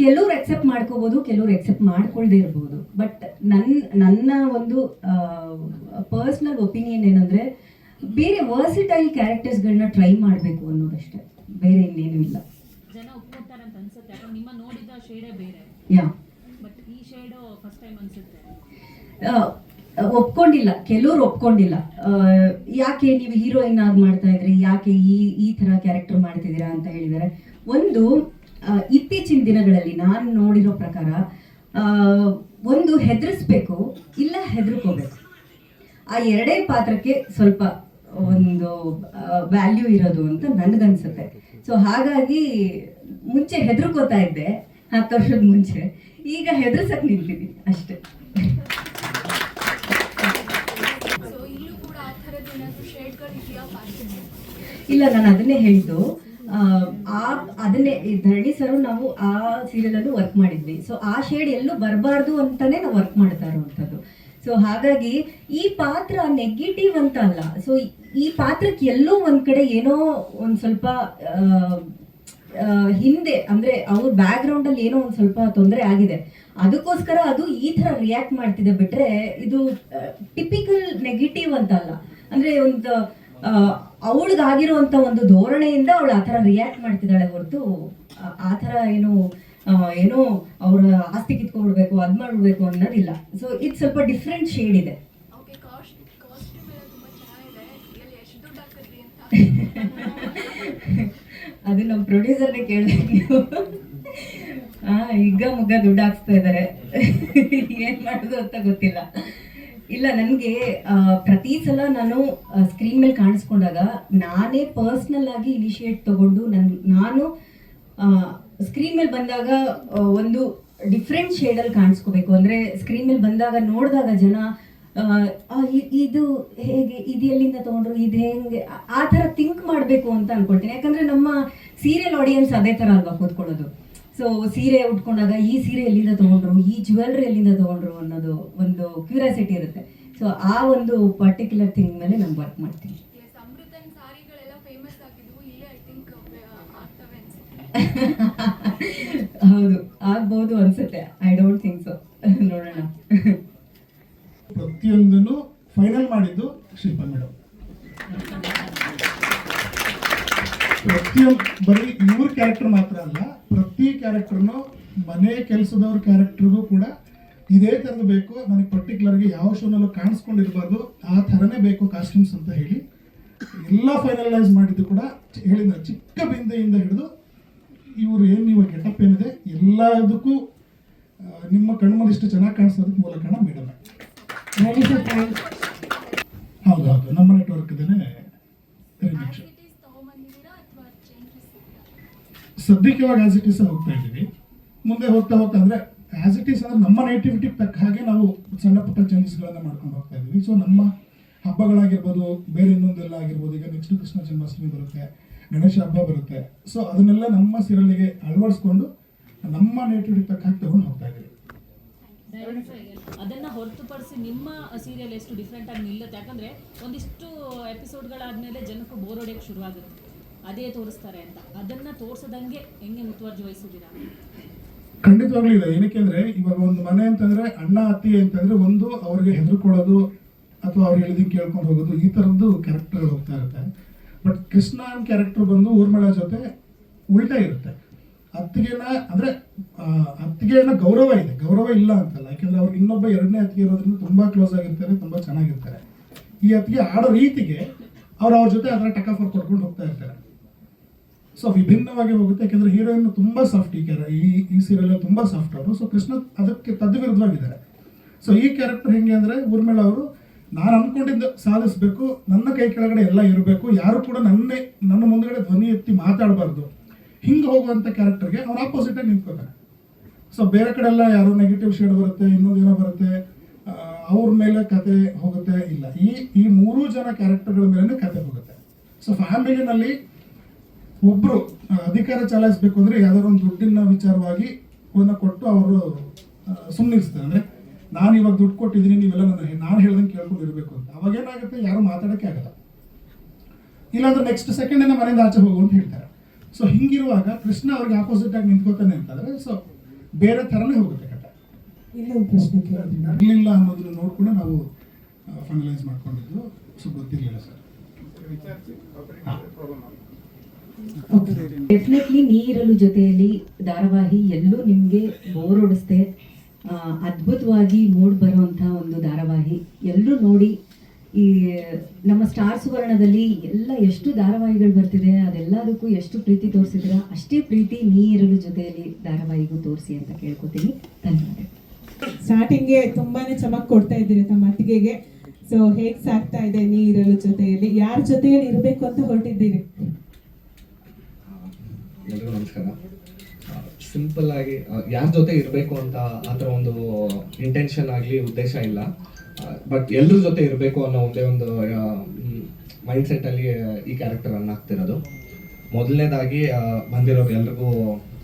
ಕೆಲವ್ರು ಎಕ್ಸೆಪ್ಟ್ ಮಾಡ್ಕೋಬೋದು ಕೆಲವ್ರು ಎಕ್ಸೆಪ್ಟ್ ಮಾಡ್ಕೊಳ್ದೇ ಇರ್ಬೋದು. ಬಟ್ ನನ್ನ ನನ್ನ ಒಂದು ಪರ್ಸ್ನಲ್ ಒಪಿನಿಯನ್ ಏನಂದರೆ ಬೇರೆ ವರ್ಸಿಟೈಲ್ ಕ್ಯಾರೆಕ್ಟರ್ಸ್ಗಳನ್ನ ಟ್ರೈ ಮಾಡಬೇಕು ಅನ್ನೋದಷ್ಟೇ. ಬೇರೆ ಇನ್ನೇನು ಇಲ್ಲ. ಜನ ಒಪ್ಕೊತಾರೆ ಅಂತ ಅನ್ಸುತ್ತೆ. ಯಾಕಂದ್ರೆ ನಿಮ್ಮ ನೋಡಿದ ಶೇಡೇ ಬೇರೆ. ಯಾ ಬಟ್ ಈ ಶೇಡು ಫಸ್ಟ್ ಟೈಮ್ ಅನ್ಸುತ್ತೆ. ಒಪ್ಕೊಂಡಿಲ್ಲ, ಕೆಲವ್ರು ಒಪ್ಕೊಂಡಿಲ್ಲ. ಯಾಕೆ ನೀವು ಹೀರೋಯಿನ್ ಆಗಿ ಮಾಡ್ತಾ ಇದ್ರಿ? ಯಾಕೆ ಈ ಈ ತರ ಕ್ಯಾರೆಕ್ಟರ್ ಮಾಡ್ತಿದ್ದೀರಾ ಅಂತ ಹೇಳಿದ್ದಾರೆ. ಒಂದು ಇತ್ತೀಚಿನ ದಿನಗಳಲ್ಲಿ ನಾನು ನೋಡಿರೋ ಪ್ರಕಾರ ಒಂದು ಹೆದರಿಸ್ಬೇಕು, ಇಲ್ಲ ಹೆದರ್ಕೋಬೇಕು. ಆ ಎರಡೇ ಪಾತ್ರಕ್ಕೆ ಸ್ವಲ್ಪ ಒಂದು ವ್ಯಾಲ್ಯೂ ಇರೋದು ಅಂತ ನನಗನ್ಸುತ್ತೆ. ಸೊ ಹಾಗಾಗಿ ಮುಂಚೆ ಹೆದರ್ಕೋತಾ ಇದ್ದೆ ಹತ್ತು ವರ್ಷದ ಮುಂಚೆ. ಈಗ ಹೆದರ್ಸಕ್ ನಿಂತಿದ್ದೀನಿ, ಅಷ್ಟೇ ಸೊ ಇಲ್ಲೂ ಕೂಡ ಆ ಥರದ್ದು ಏನಾದರೂ ಶೇಡ್ಗಳಿದೆಯಾ ಫ್ಯಾಷನ್ ಇಲ್ಲ ನಾನು ಅದನ್ನೇ ಹೇಳಿದ್ದು ಆ, ಅದನ್ನೇ ಧರಣಿ ಸರು ನಾವು ಆ ಸೀರಿಯಲ್ ಅಲ್ಲೂ ವರ್ಕ್ ಮಾಡಿದ್ವಿ. ಸೊ ಆ ಶೇಡ್ ಎಲ್ಲೂ ಬರಬಾರ್ದು ಅಂತಾನೆ ನಾವು ವರ್ಕ್ ಮಾಡ್ತಾ ಇರುವಂಥದ್ದು. ಸೊ ಹಾಗಾಗಿ ಈ ಪಾತ್ರ ನೆಗೆಟಿವ್ ಅಂತ ಅಲ್ಲ. ಸೊ ಈ ಪಾತ್ರಕ್ಕೆ ಎಲ್ಲೋ ಒಂದ್ ಕಡೆ ಏನೋ ಒಂದ್ ಸ್ವಲ್ಪ ಹಿಂದೆ ಅಂದ್ರೆ ಅವ್ರ ಬ್ಯಾಕ್ ಗ್ರೌಂಡ್ ಅಲ್ಲಿ ಏನೋ ಒಂದ್ ಸ್ವಲ್ಪ ತೊಂದರೆ ಆಗಿದೆ. ಅದಕ್ಕೋಸ್ಕರ ಅದು ಈ ತರ ರಿಯಾಕ್ಟ್ ಮಾಡ್ತಿದೆ ಬಿಟ್ರೆ ಇದು ಟಿಪಿಕಲ್ ನೆಗೆಟಿವ್ ಅಂತ ಅಲ್ಲ. ಅಂದ್ರೆ ಒಂದು ಅವಳಿಗಾಗಿರುವಂತ ಒಂದು ಧೋರಣೆಯಿಂದ ಅವಳು ಆ ಥರ ರಿಯಾಕ್ಟ್ ಮಾಡ್ತಿದ್ದಾಳೆ ಹೊರತು ಆ- ಥರ ಏನು ಏನೋ ಅವ್ರ ಆಸ್ತಿ ಕಿತ್ಕೊಂಡ್ಬಿಡ್ಬೇಕು ಅದ್ ಮಾಡ್ಬಿಡ್ಬೇಕು ಅನ್ನೋದಿಲ್ಲ. ಸೊ ಇದು ಸ್ವಲ್ಪ ಡಿಫ್ರೆಂಟ್ ಶೇಡ್ ಇದೆ. ಅದು ನಮ್ಮ ಪ್ರೊಡ್ಯೂಸರ್ನೇ ಕೇಳ್ಬೇಕು ನೀವು. ಆ ಈಗ ಮುಗ್ಗ ದುಡ್ಡು ಹಾಕ್ಸ್ತಾ ಇದ್ದಾರೆ ಏನ್ ಮಾಡೋದು ಅಂತ ಗೊತ್ತಿಲ್ಲ. ಇಲ್ಲ, ನನಗೆ ಪ್ರತಿ ಸಲ ನಾನು ಸ್ಕ್ರೀನ್ ಮೇಲೆ ಕಾಣಿಸ್ಕೊಂಡಾಗ ನಾನೇ ಪರ್ಸ್ನಲ್ ಆಗಿ ಇನಿಷಿಯೇಟ್ ತಗೊಂಡು ನನ್, ನಾನು ಸ್ಕ್ರೀನ್ ಮೇಲೆ ಬಂದಾಗ ಒಂದು ಡಿಫ್ರೆಂಟ್ ಶೇಡಲ್ಲಿ ಕಾಣಿಸ್ಕೋಬೇಕು. ಅಂದ್ರೆ ಸ್ಕ್ರೀನ್ ಮೇಲೆ ಬಂದಾಗ ನೋಡಿದಾಗ ಜನ ಇದು ಹೇಗೆ, ಇದು ಎಲ್ಲಿಂದ ತಗೊಂಡ್ರು, ಇದು ಹೆಂಗೆ, ಆ- ಆ ಥರ ಥಿಂಕ್ ಮಾಡಬೇಕು ಅಂತ ಅನ್ಕೊಳ್ತೀನಿ. ಯಾಕಂದ್ರೆ ನಮ್ಮ ಸೀರಿಯಲ್ ಆಡಿಯನ್ಸ್ ಅದೇ ಥರ ಅಲ್ವಾ ಕೂತ್ಕೊಳ್ಳೋದು. ಸೊ ಸೀರೆ ಉಟ್ಕೊಂಡಾಗ ಈ ಸೀರೆ ಎಲ್ಲಿಂದ ತಗೊಂಡ್ರು? ಈ ಜ್ಯುವೆಲ್ರಿ ಎಲ್ಲಿಂದ ತಗೊಂಡ್ರು ಅನ್ನೋದು ಒಂದು ಕ್ಯೂರಿಯಾಸಿಟಿ ಇರುತ್ತೆ. ಸೊ ಆ ಒಂದು ಪರ್ಟಿಕ್ಯುಲರ್ ಥಿಂಗ್ ಮೇಲೆ ನಾನು ವರ್ಕ್ ಮಾಡ್ತೀನಿ. ಎಸ್ ಅಮೃತನ್ ಸಾರಿಗಳೆಲ್ಲ ಫೇಮಸ್ ಆಗಿದ್ವು. ಇಲ್ಲೇ ಐ ಥಿಂಕ್ ಆಗ್ತವೆ ಅನ್ಸುತ್ತೆ. ಹೌದು ಆಗ್ಬಹುದು ಅನ್ಸುತ್ತೆ. ಐ ಡೋಂಟ್ ಥಿಂಕ್ ಸೊ ನೋಡೋಣ. ಪ್ರತಿಯೊಂದನ್ನು ಫೈನಲ್ ಮಾಡಿದ್ದು ಶಿಲ್ಪಾ ಮೇಡಮ್ ಪ್ರತಿಯೊಂದು ಬರೀ ಇವ್ರ ಕ್ಯಾರೆಕ್ಟರ್ ಮಾತ್ರ ಅಲ್ಲ ಪ್ರತಿ ಕ್ಯಾರೆಕ್ಟರ್ನು ಮನೆ ಕೆಲಸದವ್ರ ಕ್ಯಾರೆಕ್ಟರ್ಗೂ ಕೂಡ ಇದೇ ಥರದ್ದು ಬೇಕು. ನನಗೆ ಪರ್ಟಿಕ್ಯುಲರ್ಗೆ ಯಾವ ಶೋನಲ್ಲೂ ಕಾಣಿಸ್ಕೊಂಡಿರಬಾರ್ದು. ಆ ಥರನೇ ಬೇಕು ಕಾಸ್ಟ್ಯೂಮ್ಸ್ ಅಂತ ಹೇಳಿ. ಎಲ್ಲ ಫೈನಲೈಸ್ ಮಾಡಿದ್ದು ಕೂಡ ಹೇಳಿದ ಚಿಕ್ಕ ಬಿಂದೆಯಿಂದ ಹಿಡಿದು ಇವರು ಏನು ಇವಾಗ ಗೆಟಪ್ ಏನಿದೆ ಎಲ್ಲದಕ್ಕೂ ನಿಮ್ಮ ಕಣ್ಮಲ್ಲಿ ಇಷ್ಟು ಚೆನ್ನಾಗಿ ಕಾಣಿಸೋದಕ್ಕೆ ಮೂಲ ಕಾರಣ ಮೇಡಮ್. ಹೌದು ಹೌದು. ನಮ್ಮ ನೆಟ್ವರ್ಕ್ದೇನೆ ರಿಮಿಕ್ಷ ಆಸ್ ಇಟ್ ಈಸ್ ತಗೊಂಬಂದಿದ್ದೀರಾ ಅಥವಾ ಚೇಂಜಸ್ ಸದ್ಯಕ್ಕೆ ಇವಾಗ ಆಸ್ ಇಟ್ ಈಸ್ ಹೋಗ್ತಾ ಇದ್ದೀವಿ. ಮುಂದೆ ಹೋಗ್ತಾ ಹೋಗ್ತಾ ಅಂದರೆ ಆಸ್ ಇಟ್ ಈಸ್ ಅಂದರೆ ನಮ್ಮ ನೇಟಿವಿಟಿ ತಕ್ಕ ಹಾಗೆ ನಾವು ಸಣ್ಣ ಪುಟ್ಟ ಚೇಂಜಸ್ಗಳನ್ನು ಮಾಡ್ಕೊಂಡು ಹೋಗ್ತಾ ಇದ್ದೀವಿ. ಸೊ ನಮ್ಮ ಹಬ್ಬಗಳಾಗಿರ್ಬೋದು, ಬೇರೆ ಇನ್ನೊಂದೆಲ್ಲ ಆಗಿರ್ಬೋದು, ಈಗ ನೆಕ್ಸ್ಟ್ ಕೃಷ್ಣ ಜನ್ಮಾಷ್ಟಮಿ ಬರುತ್ತೆ, ಗಣೇಶ ಹಬ್ಬ ಬರುತ್ತೆ. ಸೊ ಅದನ್ನೆಲ್ಲ ನಮ್ಮ ಸೀರಿಯಲ್ಗೆ ಅಳವಡಿಸ್ಕೊಂಡು ನಮ್ಮ ನೇಟಿವಿಟಿ ತಕ್ಕ ಹಾಗೆ ತಗೊಂಡು ಹೋಗ್ತಾ ಇದ್ದೀವಿ. ಅದನ್ನ ಹೊರತುಪಡಿಸಿ ನಿಮ್ಮ ಸೀರಿಯಲ್ ಎಷ್ಟು ಡಿಫ್ರೆಂಟ್ ಆಗಿ ನಿಲ್ಲುತ್ತೆ? ಯಾಕಂದ್ರೆ ಒಂದಿಷ್ಟು ಎಪಿಸೋಡ್ಗಳಾದ್ಮೇಲೆ ಜನಕ್ಕೂ ಬೋರ್ ಹೊಡೆಯಕ್ಕೆ ಶುರುವಾಗುತ್ತೆ. ಅದೇ ತೋರಿಸ್ತಾರೆ ಅಂತ. ಅದನ್ನ ತೋರ್ಸದಂಗೆ ಹೆಂಗೆ ಮುತುವರ್ಜಿ ಖಂಡಿತವಾಗ್ಲೂ ಇದೆ. ಏನಕ್ಕೆ ಅಂದ್ರೆ ಇವಾಗ ಒಂದು ಮನೆ ಅಂತಂದ್ರೆ ಅಣ್ಣ, ಅತ್ತಿ ಅಂತಂದ್ರೆ ಒಂದು ಅವ್ರಿಗೆ ಹೆದರ್ಕೊಳ್ಳೋದು ಅಥವಾ ಅವ್ರು ಹೇಳಿದ ಕೇಳ್ಕೊಂಡು ಹೋಗೋದು ಈ ಥರದ್ದು ಕ್ಯಾರೆಕ್ಟರ್ ಹೋಗ್ತಾ ಇರುತ್ತೆ. ಬಟ್ ಕೃಷ್ಣ ಕ್ಯಾರೆಕ್ಟರ್ ಬಂದು ಊರ್ಮಳ ಜೊತೆ ಉಲ್ಟಾ ಇರುತ್ತೆ. ಅತ್ತಿಗೆನ ಅಂದ್ರೆ ಅತ್ತಿಗೆನ ಗೌರವ ಇದೆ. ಗೌರವ ಇಲ್ಲ ಅಂತಲ್ಲ. ಯಾಕೆಂದ್ರೆ ಅವ್ರು ಇನ್ನೊಬ್ಬ ಎರಡನೇ ಅತ್ತಿಗೆ ಇರೋದ್ರಿಂದ ತುಂಬಾ ಕ್ಲೋಸ್ ಆಗಿರ್ತಾರೆ, ತುಂಬಾ ಚೆನ್ನಾಗಿರ್ತಾರೆ. ಈ ಅತ್ತಿಗೆ ಆಡೋ ರೀತಿಗೆ ಅವ್ರು ಅವ್ರ ಜೊತೆ ಅದರ ಟಕಾಫರ್ ಕೊಡ್ಕೊಂಡು ಹೋಗ್ತಾ ಇರ್ತಾರೆ. ಸೊ ವಿಭಿನ್ನವಾಗಿ ಹೋಗುತ್ತೆ, ಯಾಕೆಂದರೆ ಹೀರೋಯಿನ್ ತುಂಬಾ ಸಾಫ್ಟ್ ಈ ಕ್ಯಾರ ಈ ಈ ಸೀರಿಯಲ್ ತುಂಬಾ ಸಾಫ್ಟ್ ಅವರು. ಸೊ ಕೃಷ್ಣ ಅದಕ್ಕೆ ತದ್ವಿರುದ್ಧವಾಗಿದ್ದಾರೆ. ಸೊ ಈ ಕ್ಯಾರೆಕ್ಟರ್ ಹೆಂಗೆ ಅಂದ್ರೆ, ಊರ್ಮೇಳ ಅವರು, ನಾನು ಅಂದ್ಕೊಂಡಿದ್ದು ಸಾಧಿಸ್ಬೇಕು, ನನ್ನ ಕೈ ಕೆಳಗಡೆ ಎಲ್ಲ ಇರಬೇಕು, ಯಾರು ಕೂಡ ನನ್ನೇ, ನನ್ನ ಮುಂದ್ಗಡೆ ಧ್ವನಿ ಎತ್ತಿ ಮಾತಾಡಬಾರ್ದು. ಹಿಂಗೆ ಹೋಗುವಂಥ ಕ್ಯಾರೆಕ್ಟರ್ಗೆ ಅವ್ರು ಆಪೋಸಿಟ್ ನಿಂತ್ಕೋತಾರೆ ಸೊ ಬೇರೆ ಕಡೆ ಎಲ್ಲ ಯಾರೋ ನೆಗೆಟಿವ್ ಶೇಡ್ ಬರುತ್ತೆ, ಇನ್ನೊಂದು ಏನೋ ಬರುತ್ತೆ ಅವ್ರ ಮೇಲೆ ಕತೆ ಹೋಗುತ್ತೆ, ಇಲ್ಲ. ಈ ಈ ಮೂರೂ ಜನ ಕ್ಯಾರೆಕ್ಟರ್ಗಳ ಮೇಲೆ ಕತೆ ಹೋಗುತ್ತೆ. ಸೊ ಫ್ಯಾಮಿಲಿನಲ್ಲಿ ಒಬ್ರು ಆ, ಅಧಿಕಾರ ಚಲಾಯಿಸಬೇಕು ಅಂದ್ರೆ ಯಾವ್ದಾದ್ರು ಒಂದು ದುಡ್ಡಿನ ವಿಚಾರವಾಗಿ ಅವನ್ನ ಕೊಟ್ಟು ಅವರು ಸುಮ್ಮನಿರ್ಸ್ತಾರೆ ಅಂದ್ರೆ ನಾನು ಇವಾಗ ದುಡ್ಡು ಕೊಟ್ಟಿದ್ದೀನಿ ನೀವೆಲ್ಲ ನನ್ನ ನಾನು ಹೇಳ್ದಂಗೆ ಕೇಳ್ಕೊಂಡಿರ್ಬೇಕು ಅಂತ. ಅವಾಗ ಏನಾಗುತ್ತೆ? ಯಾರು ಮಾತಾಡಕ್ಕೆ ಆಗಲ್ಲ. ಇಲ್ಲಾಂದ್ರೆ ನೆಕ್ಸ್ಟ್ ಸೆಕೆಂಡ್ ಮನೆಯಿಂದ ಆಚೆ ಹೋಗು ಅಂತ ಹೇಳ್ತಾರೆ. ಸೊ ಹಿಂಗಿರುವಾಗ ಕೃಷ್ಣ ಅವ್ರಿಗೆ ಆಪೋಸಿಟ್ ಆಗಿ ನಿಂತ್ಕೋತಾನೆ ಅಂತಂದ್ರೆ ಸೊ ಬೇರೆ ಥರನೇ ಹೋಗುತ್ತೆ ಕಟ್ಟ ಇನ್ನೊಂದು ಪ್ರಶ್ನೆ ಆಗಲಿಲ್ಲ ಇರಲಿಲ್ಲ ಅನ್ನೋದನ್ನ ನೋಡ್ಕೊಂಡು ನಾವು ಫೈನಲೈಸ್ ಮಾಡ್ಕೊಂಡಿದ್ದು. ಸೊ ಗೊತ್ತಿರಲಿಲ್ಲ ಸರ್. ಡೆಫಿನೆಟ್ಲಿ ನೀರಲು ಜೊತೆಯಲ್ಲಿ ಧಾರಾವಾಹಿ ಎಲ್ಲೂ ನಿಮಗೆ ಬೋರ್ ಓಡಿಸ್ತೆ. ಅದ್ಭುತವಾಗಿ ಮೂಡ್ ಬರುವಂಥ ಒಂದು ಧಾರಾವಾಹಿ. ಎಲ್ಲರೂ ನೋಡಿ ಈ, ನಮ್ಮ ಸ್ಟಾರ್ ಸುವರ್ಣದಲ್ಲಿ ಎಲ್ಲ ಎಷ್ಟು ಧಾರಾವಾಹಿಗಳು ಬರ್ತಿದೆ, ಅದೆಲ್ಲದಕ್ಕೂ ಎಷ್ಟು ಪ್ರೀತಿ ತೋರಿಸಿದ್ರ ಅಷ್ಟೇ ಪ್ರೀತಿ ನೀರಲು ಜೊತೆಯಲ್ಲಿ ಧಾರಾವಾಹಿಗೂ ತೋರಿಸಿ ಅಂತ ಕೇಳ್ಕೊತೀನಿ. ಧನ್ಯವಾದ ಸ್ಟಾರ್ಟಿಂಗ್ಗೆ ತುಂಬಾನೇ ಚಮಕ್ ಕೊಡ್ತಾ ಇದ್ದೀರಿ ತಮ್ಮ ಅತ್ತಿಗೆಗೆ. ಸೊ ಹೇಗ್ ಸಾಕ್ತಾ ಇದೆ ನೀರಲು ಜೊತೆಯಲ್ಲಿ? ಯಾರ ಜೊತೆಯಲ್ಲಿ ಇರಬೇಕು ಅಂತ ಹೊರಟಿದ್ದೀರಿ? ಎಲ್ರಿಗೂ ನಮಸ್ಕಾರ ಸಿಂಪಲ್ ಆಗಿ ಯಾರ ಜೊತೆ ಇರಬೇಕು ಅಂತ ಆ ಒಂದು ಇಂಟೆನ್ಷನ್ ಆಗಲಿ ಉದ್ದೇಶ ಇಲ್ಲ. ಬಟ್ ಎಲ್ಲರ ಜೊತೆ ಇರಬೇಕು ಅನ್ನೋ ಒಂದೇ ಒಂದು ಮೈಂಡ್ ಸೆಟ್ಟಲ್ಲಿ ಈ ಕ್ಯಾರೆಕ್ಟರ್ ಅನ್ನ ಆಗ್ತಿರೋದು. ಮೊದಲನೇದಾಗಿ ಬಂದಿರೋ ಎಲ್ರಿಗೂ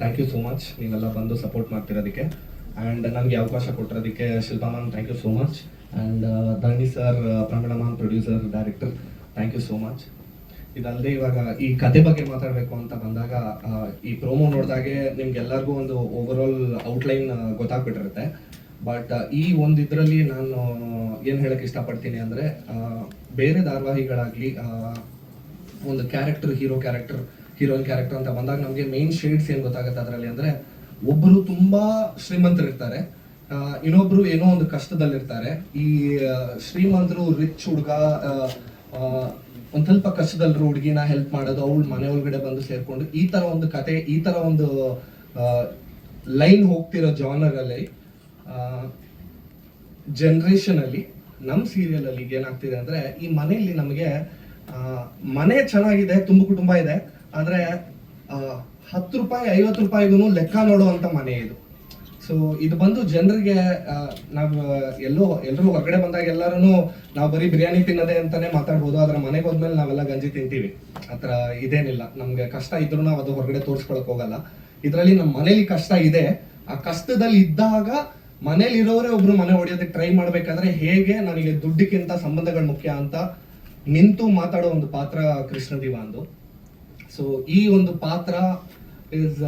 ಥ್ಯಾಂಕ್ ಯು ಸೋ ಮಚ್ ನೀವೆಲ್ಲ ಬಂದು ಸಪೋರ್ಟ್ ಮಾಡ್ತಿರೋದಕ್ಕೆ. ಆ್ಯಂಡ್ ನನಗೆ ಅವಕಾಶ ಕೊಟ್ಟಿರೋದಕ್ಕೆ Shilpa ma'am thank you so much and Dhani sir Pramila ma'am producer director thank you so much ಇದಲ್ಲದೆ ಇವಾಗ ಈ ಕತೆ ಬಗ್ಗೆ ಮಾತಾಡಬೇಕು ಅಂತ ಬಂದಾಗ ಈ ಪ್ರೋಮೋ ನೋಡಿದಾಗೆ ನಿಮ್ಗೆಲ್ಲರಿಗೂ ಒಂದು ಓವರ್ ಆಲ್ ಔಟ್ಲೈನ್ ಗೊತ್ತಾಗ್ಬಿಟ್ಟಿರುತ್ತೆ. ಬಟ್ ಈ ಒಂದು ಇದರಲ್ಲಿ ನಾನು ಏನು ಹೇಳಕ್ಕೆ ಇಷ್ಟಪಡ್ತೀನಿ ಅಂದರೆ ಬೇರೆ ಧಾರಾವಾಹಿಗಳಾಗಲಿ ಒಂದು character hero character heroine character ಅಂತ ಬಂದಾಗ ನಮಗೆ ಮೇನ್ ಶೇಡ್ಸ್ ಏನು ಗೊತ್ತಾಗುತ್ತೆ ಅದರಲ್ಲಿ ಅಂದರೆ ಒಬ್ಬರು ತುಂಬ ಶ್ರೀಮಂತರಿರ್ತಾರೆ. ಇನ್ನೊಬ್ರು ಏನೋ ಒಂದು ಕಷ್ಟದಲ್ಲಿರ್ತಾರೆ. ಈ ಶ್ರೀಮಂತರು ರಿಚ್ ಹುಡುಗ ಒಂದ್ ಸ್ವಲ್ಪ ಕಷ್ಟದಲ್ಲಿ ಹುಡುಗಿನ ಹೆಲ್ಪ್ ಮಾಡೋದು, ಅವಳು ಮನೆ ಒಳಗಡೆ ಬಂದು ಸೇರ್ಕೊಂಡು ಈ ತರ ಒಂದು ಕತೆ, ಈ ತರ ಒಂದು ಲೈನ್ ಹೋಗ್ತಿರೋ ಜಾನರ್ ಅಲ್ಲಿ ಜನರೇಷನ್ ಅಲ್ಲಿ ನಮ್ಮ ಸೀರಿಯಲ್ ಅಲ್ಲಿ ಈಗ ಏನಾಗ್ತಿದೆ ಅಂದ್ರೆ ಈ ಮನೆಯಲ್ಲಿ ನಮಗೆ ಮನೆ ಚೆನ್ನಾಗಿದೆ, ತುಂಬ ಕುಟುಂಬ ಇದೆ, ಆದ್ರೆ ಹತ್ತು ರೂಪಾಯಿ, ಐವತ್ತು ರೂಪಾಯಿಗೂ ಲೆಕ್ಕ ನೋಡುವಂತ ಮನೆ ಇದು. ಸೊ ಇದು ಬಂದು ಜನರಿಗೆ ನಾವು ಎಲ್ಲೋ ಎಲ್ಲರೂ ಹೊರಗಡೆ ಬಂದಾಗ ಎಲ್ಲರೂ ನಾವು ಬರೀ ಬಿರಿಯಾನಿ ತಿನ್ನೋದೇ ಅಂತಾನೆ ಮಾತಾಡ್ಬೋದು. ಆದ್ರೆ ಮನೆಗೆ ಹೋದ್ಮೇಲೆ ನಾವೆಲ್ಲ ಗಂಜಿ ತಿಂತೀವಿ. ಆತರ ಇದೇನಿಲ್ಲ. ನಮ್ಗೆ ಕಷ್ಟ ಇದ್ರೂ ನಾವು ಅದು ಹೊರಗಡೆ ತೋರ್ಸ್ಕೊಳಕ್ ಹೋಗಲ್ಲ. ಇದರಲ್ಲಿ ನಮ್ಮ ಮನೇಲಿ ಕಷ್ಟ ಇದೆ. ಆ ಕಷ್ಟದಲ್ಲಿ ಇದ್ದಾಗ ಮನೇಲಿ ಇರೋರೇ ಒಬ್ರು ಮನೆ ಹೊಡೆಯೋದಕ್ಕೆ ಟ್ರೈ ಮಾಡ್ಬೇಕಾದ್ರೆ ಹೇಗೆ ನನಗೆ ದುಡ್ಡಿಗಿಂತ ಸಂಬಂಧಗಳು ಮುಖ್ಯ ಅಂತ ನಿಂತು ಮಾತಾಡೋ ಒಂದು ಪಾತ್ರ ಕೃಷ್ಣ ಅಂದು ಸೊ ಈ ಒಂದು ಪಾತ್ರ is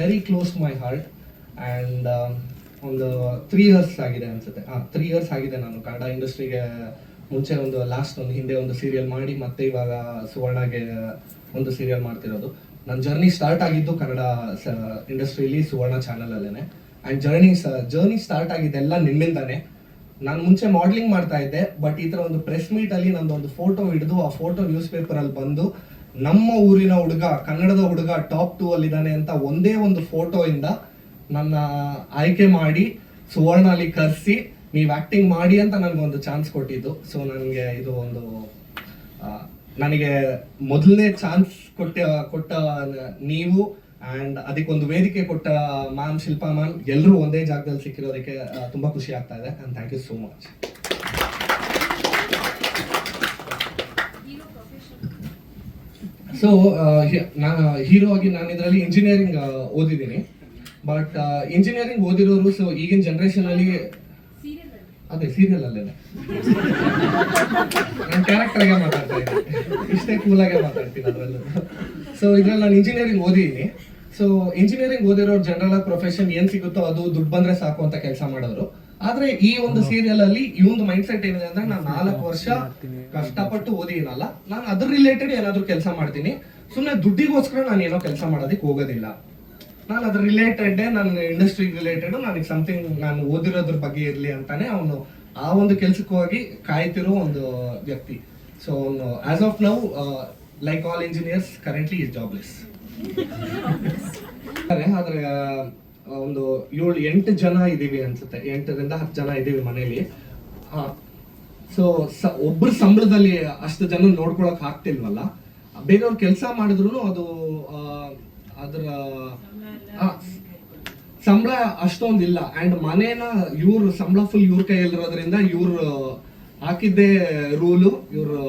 very close to my heart and ಒಂದು ತ್ರೀ ಇಯರ್ಸ್ ಆಗಿದೆ ಅನ್ಸುತ್ತೆ. ಹಾಂ ತ್ರೀ ಇಯರ್ಸ್ ಆಗಿದೆ ನಾನು ಕನ್ನಡ ಇಂಡಸ್ಟ್ರಿಗೆ ಮುಂಚೆ ಒಂದು ಲಾಸ್ಟ್ ಒಂದು ಹಿಂದೆ ಒಂದು ಸೀರಿಯಲ್ ಮಾಡಿ ಮತ್ತೆ ಇವಾಗ ಸುವರ್ಣಗೆ ಒಂದು ಸೀರಿಯಲ್ ಮಾಡ್ತಿರೋದು. ನನ್ನ ಜರ್ನಿ ಸ್ಟಾರ್ಟ್ ಆಗಿದ್ದು ಕನ್ನಡ ಇಂಡಸ್ಟ್ರಿಲಿ ಸುವರ್ಣ ಚಾನಲಲ್ಲೇ ಆ್ಯಂಡ್ ಜರ್ನಿ ಜರ್ನಿ ಸ್ಟಾರ್ಟ್ ಆಗಿದ್ದೆಲ್ಲ ನಿಮ್ಮಿಂದಾನೆ ನಾನು ಮುಂಚೆ ಮಾಡ್ಲಿಂಗ್ ಮಾಡ್ತಾ ಇದ್ದೆ ಬಟ್ ಈ ಥರ ಒಂದು ಪ್ರೆಸ್ ಮೀಟ್ ಅಲ್ಲಿ ನಂದು ಒಂದು ಫೋಟೋ ಹಿಡಿದು ಆ ಫೋಟೋ ನ್ಯೂಸ್ ಪೇಪರ್ ಅಲ್ಲಿ ಬಂದು ನಮ್ಮ ಊರಿನ ಹುಡುಗ, ಕನ್ನಡದ ಹುಡುಗ ಟಾಪ್ ಟೂ ಅಲ್ಲಿ ಇದ್ದಾನೆ ಅಂತ ಒಂದೇ ಒಂದು ಫೋಟೋ ಇಂದ ನನ್ನ ಆಯ್ಕೆ ಮಾಡಿ ಸುವರ್ಣ ಅಲ್ಲಿ ಕರೆಸಿ ನೀವು ಆಕ್ಟಿಂಗ್ ಮಾಡಿ ಅಂತ ನನಗೊಂದು ಚಾನ್ಸ್ ಕೊಟ್ಟಿದ್ದು. ಸೊ ನನಗೆ ಇದು ಒಂದು ನನಗೆ ಮೊದಲನೇ ಚಾನ್ಸ್ ಕೊಟ್ಟ ಕೊಟ್ಟ ನೀವು ಅಂಡ್ ಅದಕ್ಕೊಂದು ವೇದಿಕೆ ಕೊಟ್ಟ ಮ್ಯಾಮ್ ಶಿಲ್ಪಾ ಮ್ಯಾಮ್ ಎಲ್ಲರೂ ಒಂದೇ ಜಾಗದಲ್ಲಿ ಸಿಕ್ಕಿರೋದಕ್ಕೆ ತುಂಬ ಖುಷಿ ಆಗ್ತಾ ಇದೆ and thank you so much so ನಾನು ಹೀರೋ ಆಗಿ ನಾನು ಇದರಲ್ಲಿ ಇಂಜಿನಿಯರಿಂಗ್ ಓದಿದ್ದೀನಿ. ಬಟ್ ಇಂಜಿನಿಯರಿಂಗ್ ಓದಿರೋರು ಸೊ ಈಗಿನ ಜನರೇಷನ್ ಅಲ್ಲಿ ಅದೇ ಸೀರಿಯಲ್ ಅಲ್ಲೇನೆ. ಕ್ಯಾರೆಕ್ಟರ್ ಕ್ಯಾರೆಕ್ಟರ್ಗೆ ಮಾತಾಡ್ತಾ ಇದ್ದೀನಿ ಇಷ್ಟೇ ಕೂಲಾಗೆ ಮಾತಾಡ್ತೀನಿ ಅದರಲ್ಲೂ. ಸೊ ಇದ್ರಲ್ಲಿ ನಾನು ಇಂಜಿನಿಯರಿಂಗ್ ಓದಿದ್ದೀನಿ. ಸೊ ಇಂಜಿನಿಯರಿಂಗ್ ಓದಿರೋರು ಜನರಲ್ ಆಗಿ ಪ್ರೊಫೆಷನ್ ಏನ್ ಸಿಗುತ್ತೋ ಅದು ದುಡ್ಡು ಬಂದ್ರೆ ಸಾಕು ಅಂತ ಕೆಲಸ ಮಾಡೋರು. ಆದ್ರೆ ಈ ಒಂದು ಸೀರಿಯಲ್ ಅಲ್ಲಿ ಈ ಒಂದು ಮೈಂಡ್ ಸೆಟ್ ಏನಿದೆ ಅಂದ್ರೆ ನಾನು ನಾಲ್ಕು ವರ್ಷ ಕಷ್ಟಪಟ್ಟು ಓದಿನಲ್ಲ. ನಾನು ಅದ್ರ ರಿಲೇಟೆಡ್ ಏನಾದ್ರು ಕೆಲಸ ಮಾಡ್ತೀನಿ. ಸುಮ್ಮನೆ ದುಡ್ಡಿಗೋಸ್ಕರ ನಾನು ಏನೋ ಕೆಲಸ ಮಾಡೋದಕ್ಕೆ ಹೋಗೋದಿಲ್ಲ. ನಾನು ಅದ್ರ ರಿಲೇಟೆಡ್ ನನ್ನ ಇಂಡಸ್ಟ್ರಿ ರಿಲೇಟೆಡ್ ನನಗೆ ಸಮಥಿಂಗ್ ನಾನು ಓದಿರೋದ್ರ ಬಗ್ಗೆ ಇರಲಿ ಅಂತಾನೆ ಅವನು ಆ ಒಂದು ಕೆಲ್ಸಕ್ಕೆ ಹೋಗಿ ಕಾಯ್ತಿರೋ ಒಂದು ವ್ಯಕ್ತಿ. ಸೊ ಅವನು as of now like all engineers currently is jobless ಆದ್ರೆ ಒಂದು ಏಳು, ಎಂಟು ಜನ ಇದೀವಿ ಅನ್ಸುತ್ತೆ. ಎಂಟರಿಂದ ಹತ್ತು ಜನ ಇದೀವಿ ಮನೇಲಿ. ಸೊ ಒಬ್ಬರ ಸಂಬಳದಲ್ಲಿ ಅಷ್ಟು ಜನ ನೋಡ್ಕೊಳಕ್ ಆಗ್ತಿಲ್ವಲ್ಲ? ಬೇರೆಯವ್ರ ಕೆಲಸ ಮಾಡಿದ್ರು ಅದು ಅದ್ರ ಸಂಬಳ ಅಷ್ಟೊಂದಿಲ್ಲ. ಅಂಡ್ ಮನೇನ ಇವ್ರ ಸಂಬಳ ಫುಲ್ ಇವ್ರ ಕೈಯಲ್ಲಿರೋದ್ರಿಂದ ಇವ್ರು ಹಾಕಿದ್ದೇ ರೂಲು ಇವ್ರು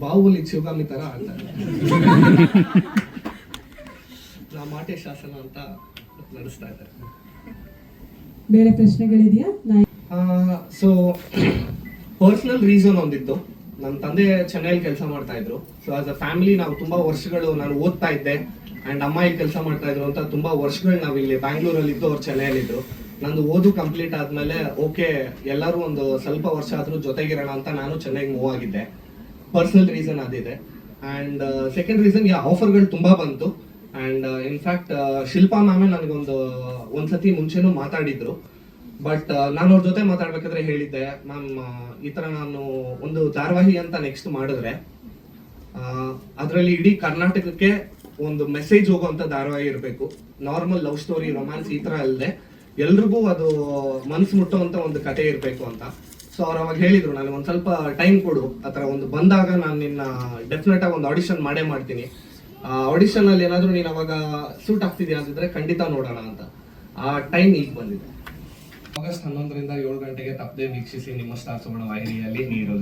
ಬಾಹುಬಲಿ ಶಿವಗಾಮಿ ತರ ಆಡ್ತಾರೆ. ನಾ ಮಾಟೆ ಶಾಸನ ಅಂತ ನಡೆಸ್ತಾ ಇದ್ದಾರೆ. ಬೇರೆ ಪ್ರಶ್ನೆಗಳಿದೆಯಾ? ಸೊ ಪರ್ಸನಲ್ ರೀಸನ್ ಒಂದಿತ್ತು. ನನ್ನ ತಂದೆ ಚೆನ್ನೈಲಿ ಕೆಲಸ ಮಾಡ್ತಾ ಇದ್ರು. ಸೊ ಆಸ್ ಅ ಫ್ಯಾಮಿಲಿ ನಾವು ತುಂಬಾ ವರ್ಷಗಳು ನಾನು ಓದ್ತಾ ಇದ್ದೆ. ಅಂಡ್ ಅಮ್ಮ ಇಲ್ಲಿ ಕೆಲಸ ಮಾಡ್ತಾ ಇದ್ರು ಅಂತ ತುಂಬಾ ವರ್ಷಗಳು ನಾವು ಇಲ್ಲಿ ಬ್ಯಾಂಗ್ಳೂರಲ್ಲಿ ಇದ್ದು ಅವ್ರು ಚೆನ್ನೈಲಿ ಇದ್ರು. ನಂದು ಓದು ಕಂಪ್ಲೀಟ್ ಆದ್ಮೇಲೆ ಓಕೆ ಎಲ್ಲರೂ ಒಂದು ಸ್ವಲ್ಪ ವರ್ಷ ಆದ್ರೂ ಜೊತೆಗಿರೋಣ ಅಂತ ನಾನು ಚೆನ್ನೈಗೆ ಮೂವ್ ಆಗಿದ್ದೆ. ಪರ್ಸನಲ್ ರೀಸನ್ ಅದಿದೆ. ಅಂಡ್ ಸೆಕೆಂಡ್ ರೀಸನ್ ಯಾ ಆಫರ್ಗಳು ತುಂಬಾ ಬಂತು. ಅಂಡ್ ಇನ್ಫ್ಯಾಕ್ಟ್ ಶಿಲ್ಪಾ ಮ್ಯಾಮೆ ನನಗೊಂದು, ಒಂದ್ಸತಿ ಮುಂಚೆನೂ ಮಾತಾಡಿದ್ರು. ಬಟ್ ನಾನು ಅವ್ರ ಜೊತೆ ಮಾತಾಡ್ಬೇಕಾದ್ರೆ ಹೇಳಿದ್ದೆ. ಮ್ಯಾಮ್ ಈ ತರ ನಾನು ಒಂದು ಧಾರಾವಾಹಿ ಅಂತ ನೆಕ್ಸ್ಟ್ ಮಾಡಿದ್ರೆ ಅದರಲ್ಲಿ ಇಡೀ ಕರ್ನಾಟಕಕ್ಕೆ ಒಂದು ಮೆಸೇಜ್ ಹೋಗುವಂತ ಧಾರಾವಾಹಿ ಇರಬೇಕು. ನಾರ್ಮಲ್ ಲವ್ ಸ್ಟೋರಿ ರೊಮ್ಯಾನ್ಸ್ ಈ ತರ ಅಲ್ಲದೆ, ಎಲ್ರಿಗೂ ಅದು ಮನ್ಸು ಮುಟ್ಟುವಂತ ಒಂದು ಕತೆ ಇರಬೇಕು ಅಂತ. ಸೊ ಅವ್ರು ಅವಾಗ ಹೇಳಿದ್ರು, ನನಗೆ ಒಂದು ಸ್ವಲ್ಪ ಟೈಮ್ ಕೊಡು. ಆ ಥರ ಒಂದು ಬಂದಾಗ ನಾನು ನಿನ್ನ ಡೆಫಿನೆಟ್ ಆಗಿ ಒಂದು ಆಡಿಷನ್ ಮಾಡೇ ಮಾಡ್ತೀನಿ. ಆಡಿಷನ್ ಅಲ್ಲಿ ಏನಾದ್ರು ನೀನು ಅವಾಗ ಸೂಟ್ ಆಗ್ತಿದ್ಯಾ ಅಂತಿದ್ರೆ ಖಂಡಿತ ನೋಡೋಣ ಅಂತ. ಆ ಟೈಮ್ ಈಗ ಬಂದಿದೆ. ಆಗಸ್ಟ್ ಹನ್ನೊಂದರಿಂದ ಏಳು ಗಂಟೆಗೆ ತಪ್ಪದೆ ವೀಕ್ಷಿಸಿ ನಿಮ್ಮ ಸ್ಟಾರ್ ಸುವರ್ಣ ವಾಹಿನಿಯಲ್ಲಿ ನೀರು